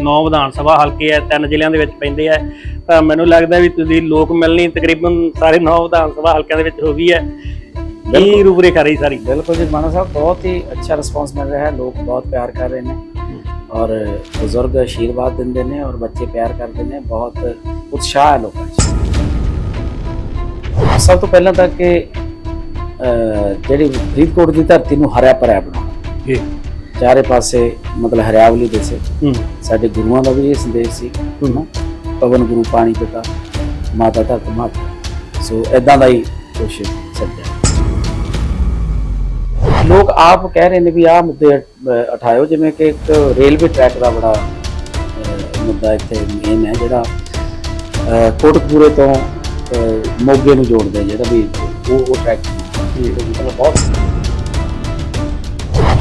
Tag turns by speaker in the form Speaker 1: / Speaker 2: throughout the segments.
Speaker 1: ਨੌ ਵਿਧਾਨ ਸਭਾ ਹਲਕੇ ਹੈ ਤਿੰਨ ਜ਼ਿਲ੍ਹਿਆਂ ਦੇ ਵਿੱਚ ਪੈਂਦੇ ਆ। ਤਾਂ ਮੈਨੂੰ ਲੱਗਦਾ ਵੀ ਤੁਸੀਂ ਲੋਕ ਮਿਲਣੀ ਤਕਰੀਬਨ ਸਾਰੇ ਨੌ ਵਿਧਾਨ ਸਭਾ ਹਲਕਿਆਂ ਦੇ ਵਿੱਚ ਹੋ ਗਈ ਹੈ ਕੀ ਰੂਪਰੇਖਾ ਰਹੀ ਸਾਰੀ?
Speaker 2: ਬਿਲਕੁਲ ਜੀ ਮਾਨਾ ਸਾਹਿਬ ਬਹੁਤ ਹੀ ਅੱਛਾ ਰਿਸਪੌਂਸ ਮਿਲ ਰਿਹਾ ਹੈ। ਲੋਕ ਬਹੁਤ ਪਿਆਰ ਕਰ ਰਹੇ ਨੇ ਔਰ ਬਜ਼ੁਰਗ ਆਸ਼ੀਰਵਾਦ ਦਿੰਦੇ ਨੇ ਔਰ ਬੱਚੇ ਪਿਆਰ ਕਰਦੇ ਨੇ। ਬਹੁਤ ਉਤਸ਼ਾਹ ਹੈ ਲੋਕਾਂ 'ਚ। ਸਭ ਤੋਂ ਪਹਿਲਾਂ ਤਾਂ ਕਿ ਜਿਹੜੀ ਫਰੀਦਕੋਟ ਦੀ ਧਰਤੀ ਨੂੰ ਹਰਿਆ ਭਰਿਆ ਬਣਾਉਣਾ
Speaker 1: ਜੀ।
Speaker 2: ਚਾਰੇ ਪਾਸੇ ਮਤਲਬ ਹਰਿਆਵਲੀ ਦੇਸੇ
Speaker 1: ਹੂੰ।
Speaker 2: ਸਾਡੇ ਗੁਰੂਆਂ ਦਾ ਵੀ ਇਹ ਸੰਦੇਸ਼ ਸੀ। ਪਵਨ ਗੁਰੂ ਪਾਣੀ ਪਿਤਾ ਮਾਤਾ ਧਰਤ ਮਾਤਾ। ਸੋ ਐਦਾਂ ਦਾ ਹੀ ਕੁਛ ਸੱਜਿਆ। ਲੋਕ ਆਪ ਕਹਿ ਰਹੇ ਨੇ ਵੀ ਆਹ ਮੁੱਦੇ ਉਠਾਇਓ ਜਿਵੇਂ ਕਿ ਇੱਕ ਰੇਲਵੇ ਟਰੈਕ ਦਾ ਬੜਾ ਮੁੱਦਾ ਇੱਥੇ ਮੇਨ ਹੈ ਜਿਹੜਾ ਕੋਟਕਪੂਰੇ ਤੋਂ ਮੋਗੇ ਨੂੰ ਜੋੜਦਾ ਜਿਹੜਾ ਵੀ ਉਹ ਉਹ ਟਰੈਕ ਜੀ। ਮਤਲਬ ਬਹੁਤ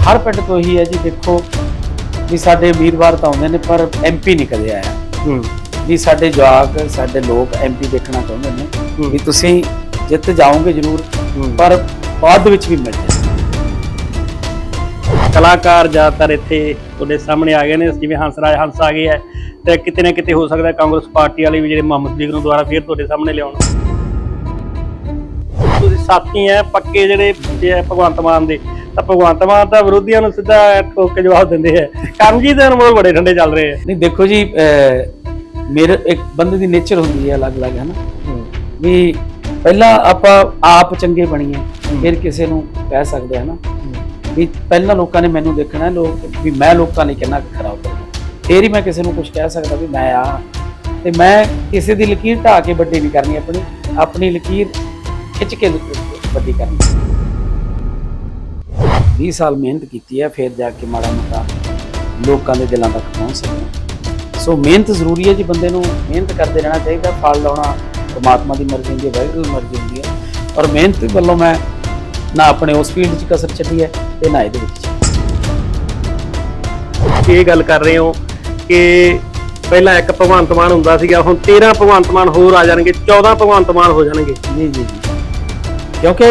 Speaker 2: ਹਰ ਪਿੰਡ ਤੋਂ ਹੀ ਹੈ ਜੀ ਦੇਖੋ ਵੀ ਸਾਡੇ ਵੀਰਵਾਰ ਤਾਂ ਆਉਂਦੇ ਨੇ ਪਰ ਐਮਪੀ ਨਹੀਂ ਕਦੇ ਆਇਆ
Speaker 1: ਹੂੰ
Speaker 2: ਵੀ ਸਾਡੇ ਜਵਾਕ ਸਾਡੇ ਲੋਕ ਐਮਪੀ ਦੇਖਣਾ ਚਾਹੁੰਦੇ ਨੇ। ਵੀ ਤੁਸੀਂ ਜਿੱਤ ਜਾਓਗੇ ਜ਼ਰੂਰ। ਪਰ ਬਾਅਦ ਵਿੱਚ ਵੀ ਮਿਲ ਜਾਏ
Speaker 1: ਕਲਾਕਾਰ ਜ਼ਿਆਦਾਤਰ ਇੱਥੇ ਤੁਹਾਡੇ ਸਾਹਮਣੇ ਆ ਗਏ ਨੇ ਜਿਵੇਂ ਹੰਸਰਾਜ ਹੰਸ ਆ ਗਏ ਹੈ ਤੇ ਕਿਤੇ ਨਾ ਕਿਤੇ ਹੋ ਸਕਦਾ ਕਾਂਗਰਸ ਪਾਰਟੀ ਵਾਲੇ ਵੀ ਜਿਹੜੇ ਮੁਹੰਮਦ ਲੀਗ ਨੂੰ ਦੁਬਾਰਾ ਫੇਰ ਤੁਹਾਡੇ ਸਾਹਮਣੇ ਲਿਆਉਣ ਤੁਸੀਂ ਸਾਥੀ ਹੈ ਪੱਕੇ ਜਿਹੜੇ ਭਗਵੰਤ ਮਾਨ ਦੇ ਤਾਂ ਭਗਵੰਤ ਮਾਨ ਤਾਂ ਵਿਰੋਧੀਆਂ ਨੂੰ ਸਿੱਧਾ ਠੋਕ ਕੇ ਜਵਾਬ ਦਿੰਦੇ ਹੈ ਕਰਮਜੀਤ ਦੇ ਅਨਮੋਲ ਬੜੇ ਠੰਡੇ ਚੱਲ ਰਹੇ ਹੈ
Speaker 2: ਨਹੀਂ ਦੇਖੋ ਜੀ ਮੇਰੇ ਇੱਕ ਬੰਦੇ ਦੀ ਨੇਚਰ ਹੁੰਦੀ ਹੈ ਅਲੱਗ-ਅਲੱਗ ਹੈ। ਨਾ ਵੀ ਪਹਿਲਾਂ ਆਪਾਂ ਆਪ ਚੰਗੇ ਬਣੀਏ ਫਿਰ ਕਿਸੇ ਨੂੰ ਕਹਿ ਸਕਦੇ ਹਾਂ। ਨਾ ਵੀ ਪਹਿਲਾਂ ਲੋਕਾਂ ਨੇ ਮੈਨੂੰ ਦੇਖਣਾ ਲੋਕ ਵੀ ਮੈਂ ਲੋਕਾਂ ਲਈ ਕਿੰਨਾ ਕੁ ਖਰਾ ਉਤਰਦਾ ਫੇਰ ਹੀ ਮੈਂ ਕਿਸੇ ਨੂੰ ਕੁਝ ਕਹਿ ਸਕਦਾ ਵੀ ਮੈਂ ਆ। ਤੇ ਮੈਂ ਕਿਸੇ ਦੀ ਲਕੀਰ ਢਾ ਕੇ ਵੱਡੀ ਨਹੀਂ ਕਰਨੀ ਆਪਣੀ ਆਪਣੀ ਲਕੀਰ ਖਿੱਚ ਕੇ ਵੱਡੀ ਕਰਨੀ। 20 ਸਾਲ ਮਿਹਨਤ ਕੀਤੀ ਹੈ ਫਿਰ ਜਾ ਕੇ ਮਾੜਾ ਮੋਟਾ ਲੋਕਾਂ ਦੇ ਦਿਲਾਂ ਤੱਕ ਪਹੁੰਚ ਸਕਦੇ ਸੋ ਮਿਹਨਤ ਜ਼ਰੂਰੀ ਹੈ ਜੀ ਬੰਦੇ ਨੂੰ ਮਿਹਨਤ ਕਰਦੇ ਰਹਿਣਾ ਚਾਹੀਦਾ ਫਲ ਲਾਉਣਾ ਪਰਮਾਤਮਾ ਦੀ ਮਰਜ਼ੀ ਹੁੰਦੀ ਹੈ ਵਾਹਿਗੁਰੂ ਦੀ ਮਰਜ਼ੀ ਹੁੰਦੀ ਹੈ। ਔਰ ਮਿਹਨਤ ਵੱਲੋਂ ਮੈਂ ਨਾ ਆਪਣੇ ਉਸ ਫੀਲਡ 'ਚ ਕਸਰ ਛੱਡੀ ਹੈ ਤੇ ਨਾ ਇਹਦੇ ਵਿੱਚ।
Speaker 1: ਇਹ ਗੱਲ ਕਰ ਰਹੇ ਹੋ ਕਿ ਪਹਿਲਾਂ ਇੱਕ ਭਗਵੰਤ ਮਾਨ ਹੁੰਦਾ ਸੀਗਾ ਹੁਣ 13 ਭਗਵੰਤ ਮਾਨ ਹੋਰ ਆ ਜਾਣਗੇ 14 ਭਗਵੰਤ ਮਾਨ ਹੋ ਜਾਣਗੇ।
Speaker 2: ਜੀ ਜੀ ਕਿਉਂਕਿ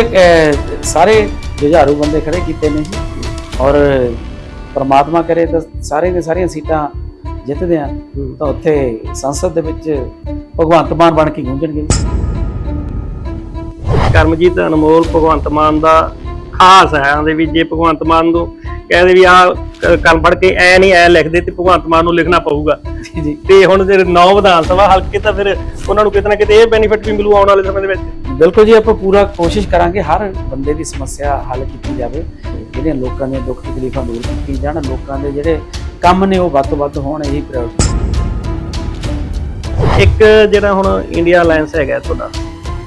Speaker 2: ਸਾਰੇ ਜੁਝਾਰੂ ਬੰਦੇ ਖੜੇ ਕੀਤੇ ਨੇ ਜੀ। ਔਰ ਪ੍ਰਮਾਤਮਾ ਕਰੇ ਤਾਂ ਸਾਰੇ ਦੇ ਸਾਰੀਆਂ ਸੀਟਾਂ ਜਿੱਤਦੇ ਆ ਤਾਂ ਉੱਥੇ ਸੰਸਦ ਦੇ ਵਿੱਚ ਭਗਵੰਤ ਮਾਨ ਬਣ ਕੇ ਗੂੰਜਣਗੇ
Speaker 1: ਕਰਮਜੀਤ ਅਨਮੋਲ ਭਗਵੰਤ ਮਾਨ ਦਾ ਖਾਸ ਹੈ ਆਂਦੇ ਵੀ ਜੇ ਭਗਵੰਤ ਮਾਨ ਨੂੰ ਕਹਿੰਦੇ ਵੀ ਆ ਕੰਮ ਪੜ ਕੇ ਐ ਨਹੀਂ ਐ ਲਿਖਦੇ ਤੇ ਭਗਵੰਤ ਮਾਨ ਨੂੰ ਲਿਖਣਾ ਪਊਗਾ।
Speaker 2: ਜੀ ਜੀ।
Speaker 1: ਤੇ ਹੁਣ ਜਿਹੜੇ ਨੌ ਵਿਧਾਨ ਸਭਾ ਹਲਕੇ ਤਾਂ ਫਿਰ ਉਹਨਾਂ ਨੂੰ ਕਿਤੇ ਨਾ ਕਿਤੇ ਇਹ ਬੈਨੀਫਿਟ ਵੀ ਮਿਲੂ ਆਉਣ ਵਾਲੇ ਸਮੇਂ ਦੇ ਵਿੱਚ?
Speaker 2: ਬਿਲਕੁਲ ਜੀ ਆਪਾਂ ਪੂਰਾ ਕੋਸ਼ਿਸ਼ ਕਰਾਂਗੇ ਹਰ ਬੰਦੇ ਦੀ ਸਮੱਸਿਆ ਹੱਲ ਕੀਤੀ ਜਾਵੇ ਜਿਹੜੀਆਂ ਲੋਕਾਂ ਦੀਆਂ ਦੁੱਖ ਤਕਲੀਫਾਂ ਦੂਰ ਕੀਤੀ ਜਾਣ ਲੋਕਾਂ ਦੇ ਜਿਹੜੇ ਕੰਮ ਨੇ ਉਹ ਵੱਧ ਤੋਂ ਵੱਧ ਹੋਣ ਇਹੀ ਪ੍ਰਾਇੋਰਟੀ
Speaker 1: ਇੱਕ ਜਿਹੜਾ ਹੁਣ ਇੰਡੀਆ ਅਲਾਈਅੰਸ ਹੈਗਾ ਤੁਹਾਡਾ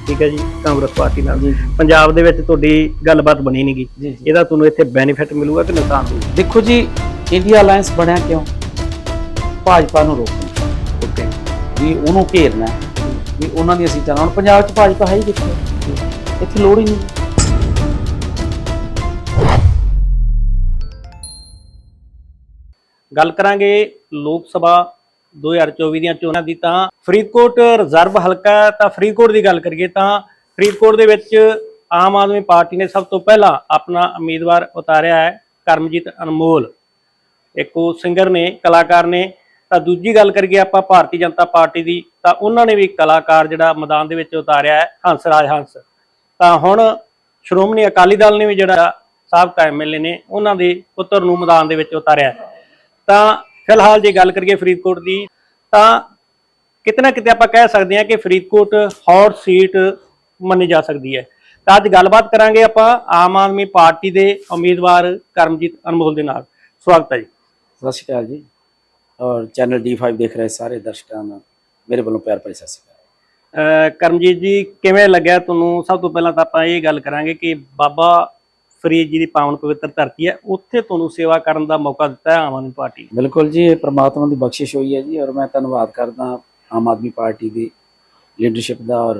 Speaker 1: ਠੀਕ ਹੈ ਜੀ ਕਾਂਗਰਸ ਪਾਰਟੀ ਨਾਲ। ਪੰਜਾਬ ਦੇ ਵਿੱਚ ਤੁਹਾਡੀ ਗੱਲਬਾਤ ਬਣੀ ਨਹੀਂਗੀ ਇਹਦਾ ਤੁਹਾਨੂੰ ਇੱਥੇ ਬੈਨੀਫਿਟ ਮਿਲੂਗਾ ਕਿ ਨੁਕਸਾਨ ਹੋਊਗਾ?
Speaker 2: ਦੇਖੋ ਜੀ ਇੰਡੀਆ ਅਲਾਈਅੰਸ ਬਣਿਆ ਕਿਉਂ? ਭਾਜਪਾ ਨੂੰ ਰੋਕਣ
Speaker 1: ਓਕੇ
Speaker 2: ਵੀ ਉਹਨੂੰ ਘੇਰਨਾ ਵੀ ਉਹਨਾਂ ਦੀਆਂ ਸੀਟਾਂ ਨਾਲ ਹੁਣ ਪੰਜਾਬ 'ਚ ਭਾਜਪਾ ਹੈ ਹੀ ਕਿੱਥੇ? ਇੱਥੇ ਲੋੜ ਹੀ ਨਹੀਂ।
Speaker 1: ਗੱਲ ਕਰਾਂਗੇ ਲੋਕ ਸਭਾ 2024 ਦੀਆਂ ਚੋਣਾਂ ਦੀ ਤਾਂ ਫਰੀਦਕੋਟ ਰਿਜ਼ਰਵ ਹਲਕਾ ਤਾਂ ਫਰੀਦਕੋਟ ਦੀ ਗੱਲ ਕਰੀਏ ਤਾਂ ਫਰੀਦਕੋਟ ਦੇ ਵਿੱਚ ਆਮ ਆਦਮੀ ਪਾਰਟੀ ਨੇ ਸਭ ਤੋਂ ਪਹਿਲਾਂ ਆਪਣਾ ਉਮੀਦਵਾਰ ਉਤਾਰਿਆ ਹੈ ਕਰਮਜੀਤ ਅਨਮੋਲ। ਇੱਕ ਉਹ ਸਿੰਗਰ ਨੇ, ਕਲਾਕਾਰ ਨੇ। ਤਾਂ ਦੂਜੀ ਗੱਲ ਕਰੀਏ ਆਪਾਂ ਭਾਰਤੀ ਜਨਤਾ ਪਾਰਟੀ ਦੀ, ਤਾਂ ਉਹਨਾਂ ਨੇ ਵੀ ਕਲਾਕਾਰ ਜਿਹੜਾ ਮੈਦਾਨ ਦੇ ਵਿੱਚ ਉਤਾਰਿਆ ਹੈ ਹੰਸਰਾਜ ਹੰਸ। ਤਾਂ ਹੁਣ ਸ਼੍ਰੋਮਣੀ ਅਕਾਲੀ ਦਲ ਨੇ ਵੀ ਜਿਹੜਾ ਸਾਬਕਾ ਐਮਐਲਏ ਨੇ, ਉਹਨਾਂ ਦੇ ਪੁੱਤਰ ਨੂੰ ਮੈਦਾਨ ਦੇ ਵਿੱਚ ਉਤਾਰਿਆ ਹੈ। ਤਾਂ ਫਿਲਹਾਲ ਜੇ ਗੱਲ ਕਰੀਏ ਫਰੀਦਕੋਟ ਦੀ ਤਾਂ ਕਿਤੇ ਨਾ ਕਿਤੇ ਆਪਾਂ ਕਹਿ ਸਕਦੇ ਹਾਂ ਕਿ ਫਰੀਦਕੋਟ ਹੌਟ ਸੀਟ ਮੰਨੀ ਜਾ ਸਕਦੀ ਹੈ। ਤਾਂ ਅੱਜ ਗੱਲਬਾਤ ਕਰਾਂਗੇ ਆਪਾਂ ਆਮ ਆਦਮੀ ਪਾਰਟੀ ਦੇ ਉਮੀਦਵਾਰ ਕਰਮਜੀਤ ਅਨਮੋਲ ਦੇ ਨਾਲ। ਸਵਾਗਤ ਹੈ ਜੀ।
Speaker 2: ਸਤਿ ਸ਼੍ਰੀ ਅਕਾਲ ਜੀ। ਔਰ ਚੈਨਲ D5 ਦੇਖ ਰਹੇ ਸਾਰੇ ਦਰਸ਼ਕਾਂ ਨੂੰ ਮੇਰੇ ਵੱਲੋਂ ਪਿਆਰ ਭਰੀ ਸਤਿ ਸ਼੍ਰੀ ਅਕਾਲ।
Speaker 1: ਕਰਮਜੀਤ ਜੀ ਕਿਵੇਂ ਲੱਗਿਆ ਤੁਹਾਨੂੰ? ਸਭ ਤੋਂ ਪਹਿਲਾਂ ਤਾਂ ਆਪਾਂ ਇਹ ਗੱਲ ਕਰਾਂਗੇ ਕਿ ਬਾਬਾ ਫਰੀਦ ਜੀ ਦੀ ਪਾਵਨ ਪਵਿੱਤਰ ਧਰਤੀ ਹੈ ਉੱਥੇ ਤੁਹਾਨੂੰ ਸੇਵਾ ਕਰਨ ਦਾ ਮੌਕਾ ਦਿੱਤਾ ਹੈ ਆਮ ਆਦਮੀ ਪਾਰਟੀ ਨੇ।
Speaker 2: ਬਿਲਕੁਲ ਜੀ ਇਹ ਪ੍ਰਮਾਤਮਾ ਦੀ ਬਖਸ਼ਿਸ਼ ਹੋਈ ਹੈ ਜੀ ਔਰ ਮੈਂ ਧੰਨਵਾਦ ਕਰਦਾ ਆਮ ਆਦਮੀ ਪਾਰਟੀ ਦੀ ਲੀਡਰਸ਼ਿਪ ਦਾ ਔਰ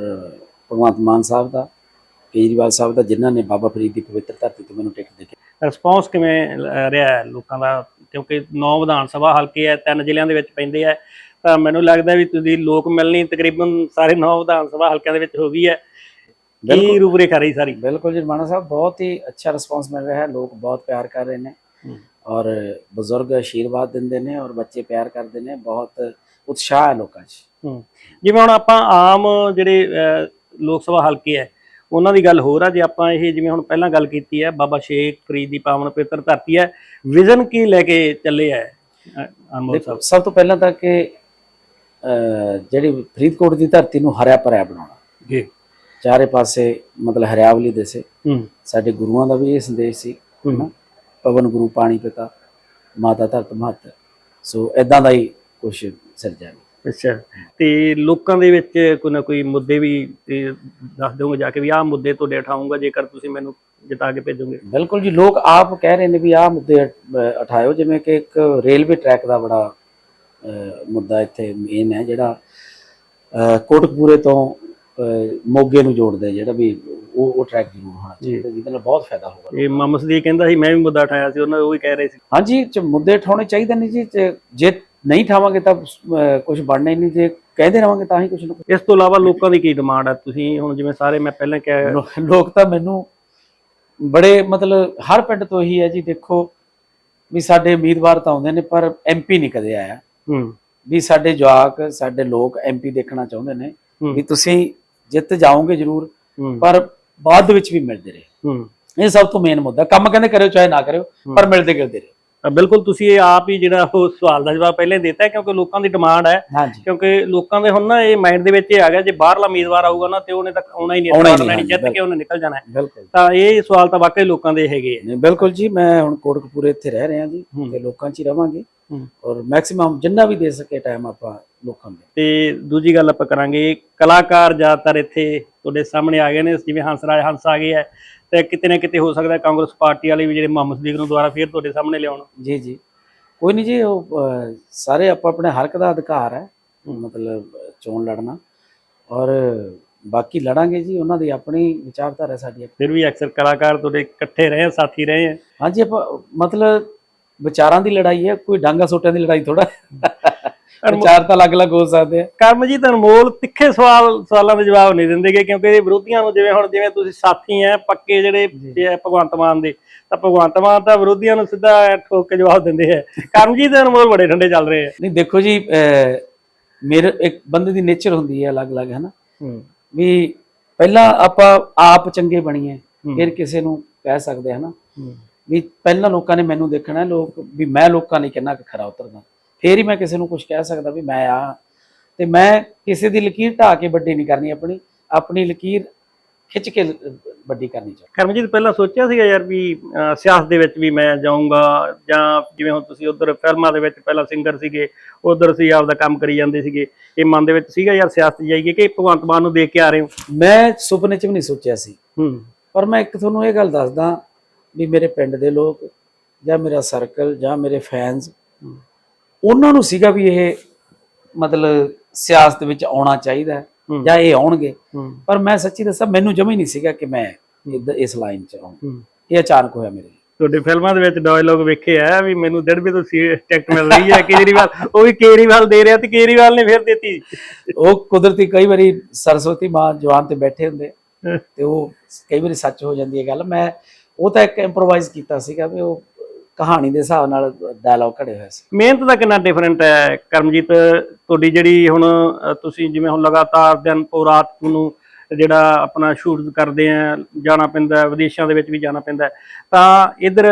Speaker 2: ਭਗਵੰਤ ਮਾਨ ਸਾਹਿਬ ਦਾ ਕੇਜਰੀਵਾਲ ਸਾਹਿਬ ਦਾ ਜਿਨ੍ਹਾਂ ਨੇ ਬਾਬਾ ਫਰੀਦ ਦੀ ਪਵਿੱਤਰ ਧਰਤੀ ਤੇ ਮੈਨੂੰ ਟਿਕਟ ਦਿੱਤੀ।
Speaker 1: ਰਿਸਪੌਂਸ ਕਿਵੇਂ ਰਿਹਾ ਲੋਕਾਂ ਦਾ? ਕਿਉਂਕਿ ਨੌ ਵਿਧਾਨ ਸਭਾ ਹਲਕੇ ਹੈ ਤਿੰਨ ਜ਼ਿਲ੍ਹਿਆਂ ਦੇ ਵਿੱਚ ਪੈਂਦੇ ਹੈ ਤਾਂ ਮੈਨੂੰ ਲੱਗਦਾ ਵੀ ਤੁਸੀਂ ਲੋਕ ਮਿਲਣੀ ਤਕਰੀਬਨ ਸਾਰੇ ਨੌ ਵਿਧਾਨ ਸਭਾ ਹਲਕਿਆਂ ਦੇ ਵਿੱਚ ਹੋ ਗਈ ਹੈ। ਕੀ। ਰੂਪਰੇਖਾ ਰਹੀ ਸਾਰੀ?
Speaker 2: ਬਿਲਕੁਲ ਜੀ ਮਾਨਾ ਸਾਹਿਬ ਬਹੁਤ ਹੀ ਅੱਛਾ ਰਿਸਪਾਂਸ ਮਿਲ ਰਿਹਾ ਹੈ। ਲੋਕ ਬਹੁਤ ਪਿਆਰ ਕਰ ਰਹੇ ਨੇ ਔਰ ਬਜ਼ੁਰਗ ਆਸ਼ੀਰਵਾਦ ਦਿੰਦੇ ਨੇ ਔਰ ਬੱਚੇ ਪਿਆਰ ਕਰਦੇ ਨੇ। ਬਹੁਤ ਉਤਸ਼ਾਹ ਹੈ ਲੋਕਾਂ 'ਚ।
Speaker 1: ਜਿਵੇਂ ਹੁਣ ਆਪਾਂ ਆਮ ਜਿਹੜੇ ਲੋਕ ਸਭਾ ਹਲਕੇ ਹੈ ਉਹਨਾਂ ਦੀ ਗੱਲ ਹੋਰ ਆ। ਜੇ ਆਪਾਂ ਇਹ ਜਿਵੇਂ ਹੁਣ ਪਹਿਲਾਂ ਗੱਲ ਕੀਤੀ ਹੈ ਬਾਬਾ ਸ਼ੇਖ ਫਰੀਦ ਦੀ ਪਾਵਨ ਪਵਿੱਤਰ ਧਰਤੀ ਹੈ ਵਿਜ਼ਨ ਕੀ ਲੈ ਕੇ ਚੱਲੇ ਹੈ
Speaker 2: ਸਭ ਤੋਂ ਪਹਿਲਾਂ ਤਾਂ ਕਿ ਜਿਹੜੀ ਫਰੀਦਕੋਟ ਦੀ ਧਰਤੀ ਨੂੰ ਹਰਿਆ ਭਰਿਆ ਬਣਾਉਣਾ।
Speaker 1: ਜੀ।
Speaker 2: ਚਾਰੇ ਪਾਸੇ ਮਤਲਬ ਹਰਿਆਵਲੀ ਦੇਸੇ
Speaker 1: ਹੂੰ।
Speaker 2: ਸਾਡੇ ਗੁਰੂਆਂ ਦਾ ਵੀ ਇਹ ਸੰਦੇਸ਼ ਸੀ ਪਵਨ ਗੁਰੂ ਪਾਣੀ ਪਿਤਾ ਮਾਤਾ ਧਰਤ ਮਹਤ। ਸੋ ਐਦਾਂ ਦਾ ਹੀ ਕੁਝ ਸਿਰਜਿਆ
Speaker 1: ਅੱਛਾ। ਤੇ ਲੋਕਾਂ ਦੇ ਵਿੱਚ ਕੋਈ ਨਾ ਕੋਈ ਮੁੱਦੇ ਵੀ ਦੱਸ ਦਿਓਗੇ ਜਾ ਕੇ ਵੀ ਆਹ ਮੁੱਦੇ ਤੁਹਾਡੇ ਉਠਾਉਂਗਾ ਜੇਕਰ ਤੁਸੀਂ ਮੈਨੂੰ ਜਿਤਾ ਕੇ ਭੇਜੋਗੇ?
Speaker 2: ਬਿਲਕੁਲ ਜੀ ਲੋਕ ਆਪ ਕਹਿ ਰਹੇ ਨੇ ਵੀ ਆਹ ਮੁੱਦੇ ਉਠਾਇਓ ਜਿਵੇਂ ਕਿ ਇੱਕ ਰੇਲਵੇ ਟਰੈਕ ਦਾ ਬੜਾ ਮੁੱਦਾ ਇੱਥੇ ਮੇਨ ਹੈ ਜਿਹੜਾ ਕੋਟਕਪੂਰੇ ਤੋਂ ਮੋਗੇ ਨੂੰ ਜੋੜਦਾ ਹੈ, ਜਿਹੜਾ ਵੀ ਉਹ ਉਹ ਟਰੈਕ ਜ਼ਰੂਰ ਹੋਣਾ ਚਾਹੀਦਾ ਜਿਹਦੇ ਨਾਲ ਬਹੁਤ ਫਾਇਦਾ ਹੋਗਾ
Speaker 1: ਇਹ ਮਾਮਸ ਦੀ ਕਹਿੰਦਾ ਸੀ ਮੈਂ ਵੀ ਮੁੱਦਾ ਉਠਾਇਆ ਸੀ ਉਹਨਾਂ ਉਹ ਵੀ ਕਹਿ ਰਹੇ ਸੀ।
Speaker 2: ਹਾਂਜੀ ਚ ਮੁੱਦੇ ਉਠਾਉਣੇ ਚਾਹੀਦੇ ਨੇ ਜੀ ਜੇ ਨਹੀਂ ਠਾਵਾਂਗੇ ਤਾਂ ਕੁਝ ਬਣਨਾ ਹੀ ਨਹੀਂ ਜੇ ਕਹਿੰਦੇ ਰਵਾਂਗੇ ਤਾਂ ਹੀ ਕੁਝ ਨਾ
Speaker 1: ਇਸ ਤੋਂ ਇਲਾਵਾ ਲੋਕਾਂ ਦੀ ਕੀ ਡਿਮਾਂਡ ਹੈ ਤੁਸੀਂ ਹੁਣ ਜਿਵੇਂ ਸਾਰੇ ਮੈਂ ਪਹਿਲਾਂ ਕਿਹਾ
Speaker 2: ਲੋਕ ਤਾਂ ਮੈਨੂੰ ਬੜੇ ਮਤਲਬ ਹਰ ਪਿੰਡ ਤੋਂ ਇਹੀ ਹੈ ਜੀ ਦੇਖੋ ਵੀ ਸਾਡੇ ਉਮੀਦਵਾਰ ਤਾਂ ਆਉਂਦੇ ਨੇ ਪਰ ਐਮਪੀ ਨਹੀਂ ਕਦੇ ਆਇਆ।
Speaker 1: ਹੂੰ।
Speaker 2: ਵੀ ਸਾਡੇ ਜਵਾਕ ਸਾਡੇ ਲੋਕ ਐਮਪੀ ਦੇਖਣਾ ਚਾਹੁੰਦੇ ਨੇ
Speaker 1: ਹੂੰ।
Speaker 2: ਵੀ ਤੁਸੀਂ ਜਿੱਤ ਜਾਓਗੇ ਜ਼ਰੂਰ ਪਰ ਬਾਅਦ ਵਿੱਚ ਵੀ ਮਿਲਦੇ ਰਹੇ। ਇਹ ਸਭ ਤੋਂ ਮੇਨ ਮੁੱਦਾ। ਕੰਮ ਕਹਿੰਦੇ ਕਰਿਓ ਚਾਹੇ ਨਾ ਕਰਿਓ ਪਰ ਮਿਲਦੇ ਗਿਲਦੇ ਰਹੇ।
Speaker 1: ਬਿਲਕੁਲ ਤੁਸੀਂ ਇਹ ਆਪ ਹੀ ਜਿਹੜਾ ਉਹ ਸਵਾਲ ਦਾ ਜਵਾਬ ਪਹਿਲਾਂ ਦਿੱਤਾ ਕਿਉਂਕਿ ਲੋਕਾਂ ਦੀ ਡਿਮਾਂਡ ਹੈ। ਕਿਉਂਕਿ ਲੋਕਾਂ ਦੇ ਹੁਣ ਨਾ ਇਹ ਮਾਈਂਡ ਦੇ ਵਿੱਚ ਇਹ ਆ ਗਿਆ ਜੇ ਬਾਹਰਲਾ ਉਮੀਦਵਾਰ ਆਊਗਾ ਨਾ ਤੇ ਉਹਨੇ ਤਾਂ ਆਉਣਾ ਹੀ ਨਹੀਂ
Speaker 2: ਆਉਣਾ ਨਹੀਂ,
Speaker 1: ਜਿੱਤ ਕੇ ਉਹਨੇ ਨਿਕਲ ਜਾਣਾ ਤਾਂ ਇਹ ਸਵਾਲ ਤਾਂ ਵਾਕਈ ਲੋਕਾਂ ਦੇ ਹੈਗੇ
Speaker 2: ਨਹੀਂ ਬਿਲਕੁਲ ਜੀ ਮੈਂ ਹੁਣ ਕੋਟਕਪੂਰੇ ਇੱਥੇ ਰਹਿ ਰਿਹਾ ਜੀ। ਤੇ ਲੋਕਾਂ 'ਚ ਹੀ ਰਵਾਂਗੇ। ਔਰ ਮੈਕਸਿਮਮ ਜਿੰਨਾ ਵੀ ਦੇ ਸਕੇ ਟਾਈਮ ਆਪਾਂ ਲੋਕਾਂ ਦੇ।
Speaker 1: ਤੇ ਦੂਜੀ ਗੱਲ ਆਪਾਂ ਕਰਾਂਗੇ ਕਲਾਕਾਰ ਜ਼ਿਆਦਾਤਰ ਇੱਥੇ ਤੁਹਾਡੇ ਸਾਹਮਣੇ ਆ ਗਏ ਨੇ ਜਿਵੇਂ ਹੰਸਰਾਜ ਹੰਸ ਆ ਗਏ ਹੈ ਤੇ ਕਿਤੇ ਨਾ ਕਿਤੇ ਹੋ ਸਕਦਾ ਕਾਂਗਰਸ ਪਾਰਟੀ ਵਾਲੇ ਵੀ ਜਿਹੜੇ ਮੁਹੰਮਦ ਸਦੀਕ ਨੂੰ ਦੁਬਾਰਾ ਫੇਰ ਤੁਹਾਡੇ ਸਾਹਮਣੇ ਲਿਆਉਣ।
Speaker 2: ਜੀ ਜੀ। ਕੋਈ ਨਹੀਂ ਜੀ ਉਹ ਸਾਰੇ ਆਪਾਂ ਆਪਣੇ ਹਰਕ ਦਾ ਅਧਿਕਾਰ ਹੈ ਮਤਲਬ ਚੋਣ ਲੜਨਾ। ਔਰ ਬਾਕੀ ਲੜਾਂਗੇ ਜੀ ਉਹਨਾਂ ਦੀ ਆਪਣੀ ਵਿਚਾਰਧਾਰਾ ਸਾਡੀ
Speaker 1: ਫਿਰ ਵੀ ਅਕਸਰ ਕਲਾਕਾਰ ਤੁਹਾਡੇ ਇਕੱਠੇ ਰਹੇ ਆ, ਸਾਥੀ ਰਹੇ ਆ
Speaker 2: ਹਾਂਜੀ ਆਪਾਂ ਮਤਲਬ ਵਿਚਾਰਾਂ ਦੀ ਲੜਾਈ ਹੈ ਕੋਈ ਡਾਂਗਾ ਸੋਟਿਆਂ ਦੀ ਲੜਾਈ ਥੋੜਾ ਵਿਚਾਰ ਤਾਂ ਅਲੱਗ-ਅਲੱਗ ਹੋ ਸਕਦੇ ਆ।
Speaker 1: ਕਰਮਜੀਤ ਅਨਮੋਲ ਤਿੱਖੇ ਸਵਾਲ ਸਵਾਲਾਂ ਦੇ ਜਵਾਬ ਨਹੀਂ ਦਿੰਦੇਗੇ ਕਿਉਂਕਿ ਇਹ ਵਿਰੋਧੀਆਂ ਨੂੰ ਜਿਵੇਂ ਹੁਣ ਜਿਵੇਂ ਤੁਸੀਂ ਸਾਥੀ ਐ ਪੱਕੇ ਜਿਹੜੇ ਭਗਵੰਤ ਮਾਨ ਦੇ ਤਾਂ ਭਗਵੰਤ ਮਾਨ ਤਾਂ ਵਿਰੋਧੀਆਂ ਨੂੰ ਸਿੱਧਾ ਠੋਕ ਕੇ ਜਵਾਬ ਦਿੰਦੇ ਆ ਕਰਮਜੀਤ ਅਨਮੋਲ ਬੜੇ ਠੰਡੇ ਚੱਲ ਰਹੇ ਆ
Speaker 2: ਨਹੀਂ ਦੇਖੋ ਜੀ ਮੇਰੇ ਇੱਕ ਬੰਦੇ ਦੀ ਨੇਚਰ ਹੁੰਦੀ ਹੈ ਅਲੱਗ-ਅਲੱਗ ਹੈ। ਨਾ ਵੀ ਪਹਿਲਾਂ ਆਪਾਂ ਆਪ ਚੰਗੇ ਬਣੀਏ ਫਿਰ ਕਿਸੇ ਨੂੰ ਕਹਿ ਸਕਦੇ ਹਾਂ। ਨਾ ਵੀ ਪਹਿਲਾਂ ਲੋਕਾਂ ਨੇ ਮੈਨੂੰ ਦੇਖਣਾ ਲੋਕ ਵੀ ਮੈਂ ਲੋਕਾਂ ਲਈ ਕਿੰਨਾ ਕੁ ਖਰਾ ਉਤਰਦਾ। ਫੇਰ ਹੀ ਮੈਂ ਕਿਸੇ ਨੂੰ ਕੁਝ ਕਹਿ ਸਕਦਾ ਵੀ ਮੈਂ ਆ। ਤੇ ਮੈਂ ਕਿਸੇ ਦੀ ਲਕੀਰ ਢਾ ਕੇ ਵੱਡੀ ਨਹੀਂ ਕਰਨੀ ਆਪਣੀ ਆਪਣੀ ਲਕੀਰ ਖਿੱਚ ਕੇ ਵੱਡੀ ਕਰਨੀ ਚਾਹੀਦੀ।
Speaker 1: ਕਰਮਜੀਤ ਪਹਿਲਾਂ ਸੋਚਿਆ ਸੀਗਾ ਯਾਰ ਵੀ ਸਿਆਸਤ ਦੇ ਵਿੱਚ ਵੀ ਮੈਂ ਜਾਊਂਗਾ ਜਾਂ ਜਿਵੇਂ ਹੁਣ ਤੁਸੀਂ ਉਧਰ ਫਿਲਮਾਂ ਦੇ ਵਿੱਚ ਪਹਿਲਾਂ ਸਿੰਗਰ ਸੀਗੇ ਉਧਰ ਸੀ ਆਪਦਾ ਕੰਮ ਕਰੀ ਜਾਂਦੇ ਸੀਗੇ ਇਹ ਮਨ ਦੇ ਵਿੱਚ ਸੀਗਾ ਯਾਰ ਸਿਆਸਤ ਜਾਈਏ ਕਿ ਭਗਵੰਤ ਮਾਨ ਨੂੰ ਦੇਖ ਕੇ ਆ ਰਹੇ ਹੋ?
Speaker 2: ਮੈਂ ਸੁਪਨੇ 'ਚ ਵੀ ਨਹੀਂ ਸੋਚਿਆ ਸੀ।
Speaker 1: ਹੂੰ।
Speaker 2: ਪਰ ਮੈਂ ਇੱਕ ਤੁਹਾਨੂੰ ਇਹ ਗੱਲ ਦੱਸਦਾ ਵੀ ਮੇਰੇ ਪਿੰਡ ਦੇ ਲੋਕ ਜਾਂ ਮੇਰਾ ਸਰਕਲ ਜਾਂ ਮੇਰੇ ਫੈਨਸ ਉਹਨਾਂ ਨੂੰ ਸੀਗਾ ਵੀ ਇਹ ਮਤਲਬ ਸਿਆਸਤ ਵਿੱਚ ਆਉਣਾ ਚਾਹੀਦਾ ਹੈ। ਜਾਂ ਇਹ ਆਉਣਗੇ। ਪਰ ਮੈਂ ਸੱਚੀ ਦੱਸਾਂ ਮੈਨੂੰ ਜਮਾ ਨਹੀਂ ਸੀਗਾ ਕਿ ਮੈਂ ਇਸ ਲਾਈਨ 'ਚ ਆਉਂ ਇਹ ਅਚਾਨਕ ਹੋਇਆ ਮੇਰੇ।
Speaker 1: ਤੁਹਾਡੇ ਫਿਲਮਾਂ ਦੇ ਵਿੱਚ ਡਾਇਲੌਗ ਵੇਖੇ ਆ ਵੀ ਮੈਨੂੰ ਡੜਬੇ ਤੋਂ ਟਿਕਟ ਮਿਲ ਰਹੀ ਹੈ ਕੇਜਰੀਵਾਲ। ਉਹ ਵੀ ਕੇਜਰੀਵਾਲ ਦੇ ਰਿਹਾ ਤੇ ਕੇਜਰੀਵਾਲ ਨੇ ਫਿਰ ਦਿੱਤੀ।
Speaker 2: ਉਹ ਕੁਦਰਤੀ ਕਈ ਵਾਰੀ ਸਰਸਵਤੀ ਮਾਂ ਜਵਾਨ ਤੇ ਬੈਠੇ ਹੁੰਦੇ ਤੇ ਉਹ ਕਈ ਵਾਰੀ ਸੱਚ ਹੋ ਜਾਂਦੀ ਹੈ ਗੱਲ। ਮੈਂ ਉਹ ਤਾਂ ਇੱਕ ਇੰਪਰੋਵਾਈਜ਼ ਕੀਤਾ ਸੀਗਾ ਵੀ ਉਹ ਕਹਾਣੀ ਦੇ ਹਿਸਾਬ ਨਾਲ ਡਾਇਲੌਗ ਘੜੇ ਹੋਏ ਸੀ।
Speaker 1: ਮਿਹਨਤ ਦਾ ਕਿੰਨਾ ਡਿਫਰੈਂਟ ਹੈ ਕਰਮਜੀਤ? ਤੁਹਾਡੀ ਜਿਹੜੀ ਹੁਣ ਤੁਸੀਂ ਜਿਵੇਂ ਹੁਣ ਲਗਾਤਾਰ ਦਿਨ ਪੋ ਰਾਤ ਨੂੰ ਜਿਹੜਾ ਆਪਣਾ ਸ਼ੂਟ ਕਰਦੇ ਆ ਜਾਣਾ ਪੈਂਦਾ ਵਿਦੇਸ਼ਾਂ ਦੇ ਵਿੱਚ ਵੀ ਜਾਣਾ ਪੈਂਦਾ। ਤਾਂ ਇਧਰ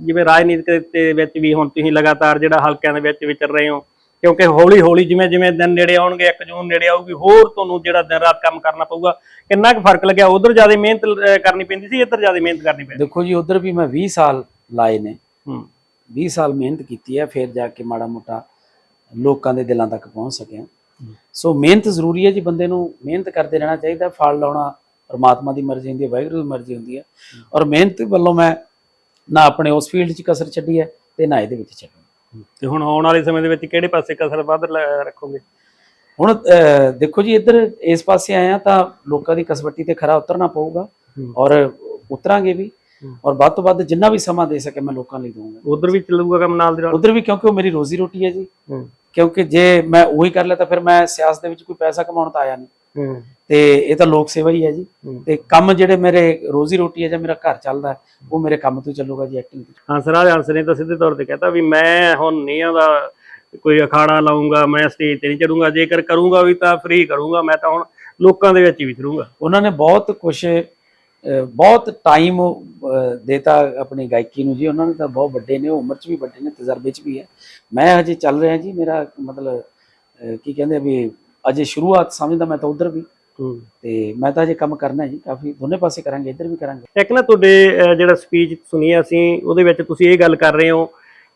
Speaker 1: ਜਿਵੇਂ ਰਾਜਨੀਤਿਕ ਦੇ ਵਿੱਚ ਵੀ ਹੁਣ ਤੁਸੀਂ ਲਗਾਤਾਰ ਜਿਹੜਾ ਹਲਕਿਆਂ ਦੇ ਵਿੱਚ ਵਿਚਰ ਰਹੇ ਹੋ ਕਿਉਂਕਿ ਹੌਲੀ ਹੌਲੀ ਜਿਵੇਂ ਜਿਵੇਂ ਦਿਨ ਨੇੜੇ ਆਉਣਗੇ 1 ਜੂਨ ਨੇੜੇ ਆਊਗੀ ਹੋਰ ਤੁਹਾਨੂੰ ਜਿਹੜਾ ਦਿਨ ਰਾਤ ਕੰਮ ਕਰਨਾ ਪਊਗਾ ਕਿੰਨਾ ਕੁ ਫ਼ਰਕ ਲੱਗਿਆ? ਉਧਰ ਜ਼ਿਆਦਾ ਮਿਹਨਤ ਕਰਨੀ ਪੈਂਦੀ ਸੀ ਇੱਧਰ ਜ਼ਿਆਦਾ ਮਿਹਨਤ ਕਰਨੀ ਪੈਂਦੀ
Speaker 2: ਦੇਖੋ ਜੀ ਉਧਰ ਵੀ ਮੈਂ 20 ਸਾਲ ਲਾਏ ਨੇ। 20 ਸਾਲ ਮਿਹਨਤ ਕੀਤੀ ਹੈ ਫਿਰ ਜਾ ਕੇ ਮਾੜਾ ਮੋਟਾ ਲੋਕਾਂ ਦੇ ਦਿਲਾਂ ਤੱਕ ਪਹੁੰਚ ਸਕਿਆ। ਸੋ ਮਿਹਨਤ ਜ਼ਰੂਰੀ ਹੈ ਜੀ ਬੰਦੇ ਨੂੰ ਮਿਹਨਤ ਕਰਦੇ ਰਹਿਣਾ ਚਾਹੀਦਾ ਫਲ ਲਾਉਣਾ ਪਰਮਾਤਮਾ ਦੀ ਮਰਜ਼ੀ ਹੁੰਦੀ ਹੈ ਵਾਹਿਗੁਰੂ ਦੀ ਮਰਜ਼ੀ ਹੁੰਦੀ ਹੈ। ਔਰ ਮਿਹਨਤ ਵੱਲੋਂ ਮੈਂ ਨਾ ਆਪਣੇ ਉਸ ਫੀਲਡ 'ਚ ਕਸਰ ਛੱਡੀ ਹੈ ਤੇ ਨਾ ਇਹਦੇ ਵਿੱਚ ਛੱਡੀ
Speaker 1: ਤੇ ਹੁਣ ਆਉਣ ਵਾਲੇ ਸਮੇਂ ਦੇ ਵਿੱਚ ਕਿਹੜੇ ਪਾਸੇ ਕਸਰ ਵੱਧ ਰੱਖੋਗੇ?
Speaker 2: ਹੁਣ ਦੇਖੋ ਜੀ ਇੱਧਰ ਇਸ ਪਾਸੇ ਆਏ ਆ ਤਾਂ ਲੋਕਾਂ ਦੀ ਕਸਵੱਟੀ ਤੇ ਖਰਾ ਉਤਰਨਾ ਪਊਗਾ। ਔਰ ਉਤਰਾਂਗੇ ਵੀ। ਔਰ ਵੱਧ ਤੋਂ ਵੱਧ ਜਿੰਨਾ ਵੀ ਸਮਾਂ ਦੇ ਸਕੇ ਮੈਂ ਲੋਕਾਂ ਲਈ ਦਊਂਗਾ।
Speaker 1: ਉਧਰ ਵੀ ਚੱਲੂਗਾ ਕੰਮ ਨਾਲ ਦੇ ਨਾਲ?
Speaker 2: ਉਧਰ ਵੀ ਕਿਉਂਕਿ ਉਹ ਮੇਰੀ ਰੋਜ਼ੀ ਰੋਟੀ ਹੈ ਜੀ। ਕਿਉਂਕਿ ਜੇ ਮੈਂ ਉਹੀ ਕਰ ਲਿਆ ਤਾਂ ਫਿਰ ਮੈਂ ਸਿਆਸਤ ਦੇ ਵਿੱਚ ਕੋਈ ਪੈਸਾ ਕਮਾਉਣ ਤਾਂ ਆਇਆ ਨਹੀਂ। ਤੇ ਇਹ ਤਾਂ ਲੋਕ ਸੇਵਾ ਹੀ ਹੈ ਜੀ। ਤੇ ਕੰਮ ਜਿਹੜੇ ਮੇਰੇ ਰੋਜ਼ੀ ਰੋਟੀ ਹੈ ਜਾਂ ਮੇਰਾ ਘਰ ਚੱਲਦਾ ਉਹ ਮੇਰੇ ਕੰਮ ਤੋਂ ਚੱਲੂਗਾ ਜੀ ਐਕਟਿੰਗ
Speaker 1: ਹੰਸਰਾਜ ਹੰਸ ਨੇ ਤਾਂ ਸਿੱਧੇ ਤੌਰ ਤੇ ਕਹਤਾ ਵੀ ਮੈਂ ਹੁਣ ਨਹੀਂ ਆਉਂਦਾ ਕੋਈ ਅਖਾੜਾ ਲਾਉਂਗਾ ਮੈਂ ਸਟੇਜ ਤੇ ਨਹੀਂ ਚੜੂੰਗਾ। ਜੇਕਰ ਕਰੂੰਗਾ ਵੀ ਤਾਂ ਫ੍ਰੀ ਕਰੂੰਗਾ ਮੈਂ ਤਾਂ ਹੁਣ ਲੋਕਾਂ ਦੇ ਵਿੱਚ ਹੀ ਵਿਚਰੂੰਗਾ।
Speaker 2: ਉਹਨਾਂ ਨੇ ਬਹੁਤ ਕੁਝ ਬਹੁਤ ਟਾਈਮ ਦੇਤਾ ਆਪਣੀ ਗਾਇਕੀ ਨੂੰ ਜੀ। ਉਹਨਾਂ ਨੇ ਤਾਂ ਬਹੁਤ ਵੱਡੇ ਨੇ ਉਮਰ 'ਚ ਵੀ ਵੱਡੇ ਨੇ ਤਜਰਬੇ 'ਚ ਵੀ ਹੈ। ਮੈਂ ਹਜੇ ਚੱਲ ਰਿਹਾ ਜੀ ਮੇਰਾ ਮਤਲਬ ਕੀ ਕਹਿੰਦੇ ਵੀ ਅਜੇ ਸ਼ੁਰੂਆਤ ਸਮਝਦਾ ਮੈਂ ਤਾਂ ਉਧਰ ਵੀ। ਤੇ ਮੈਂ ਤਾਂ ਹਜੇ ਕੰਮ ਕਰਨਾ ਜੀ ਕਾਫੀ ਦੋਨੇ ਪਾਸੇ ਕਰਾਂਗੇ ਇੱਧਰ ਵੀ ਕਰਾਂਗੇ।
Speaker 1: ਇੱਕ ਨਾ ਤੁਹਾਡੇ ਜਿਹੜਾ ਸਪੀਚ ਸੁਣੀ ਅਸੀਂ ਉਹਦੇ ਵਿੱਚ ਤੁਸੀਂ ਇਹ ਗੱਲ ਕਰ ਰਹੇ ਹੋ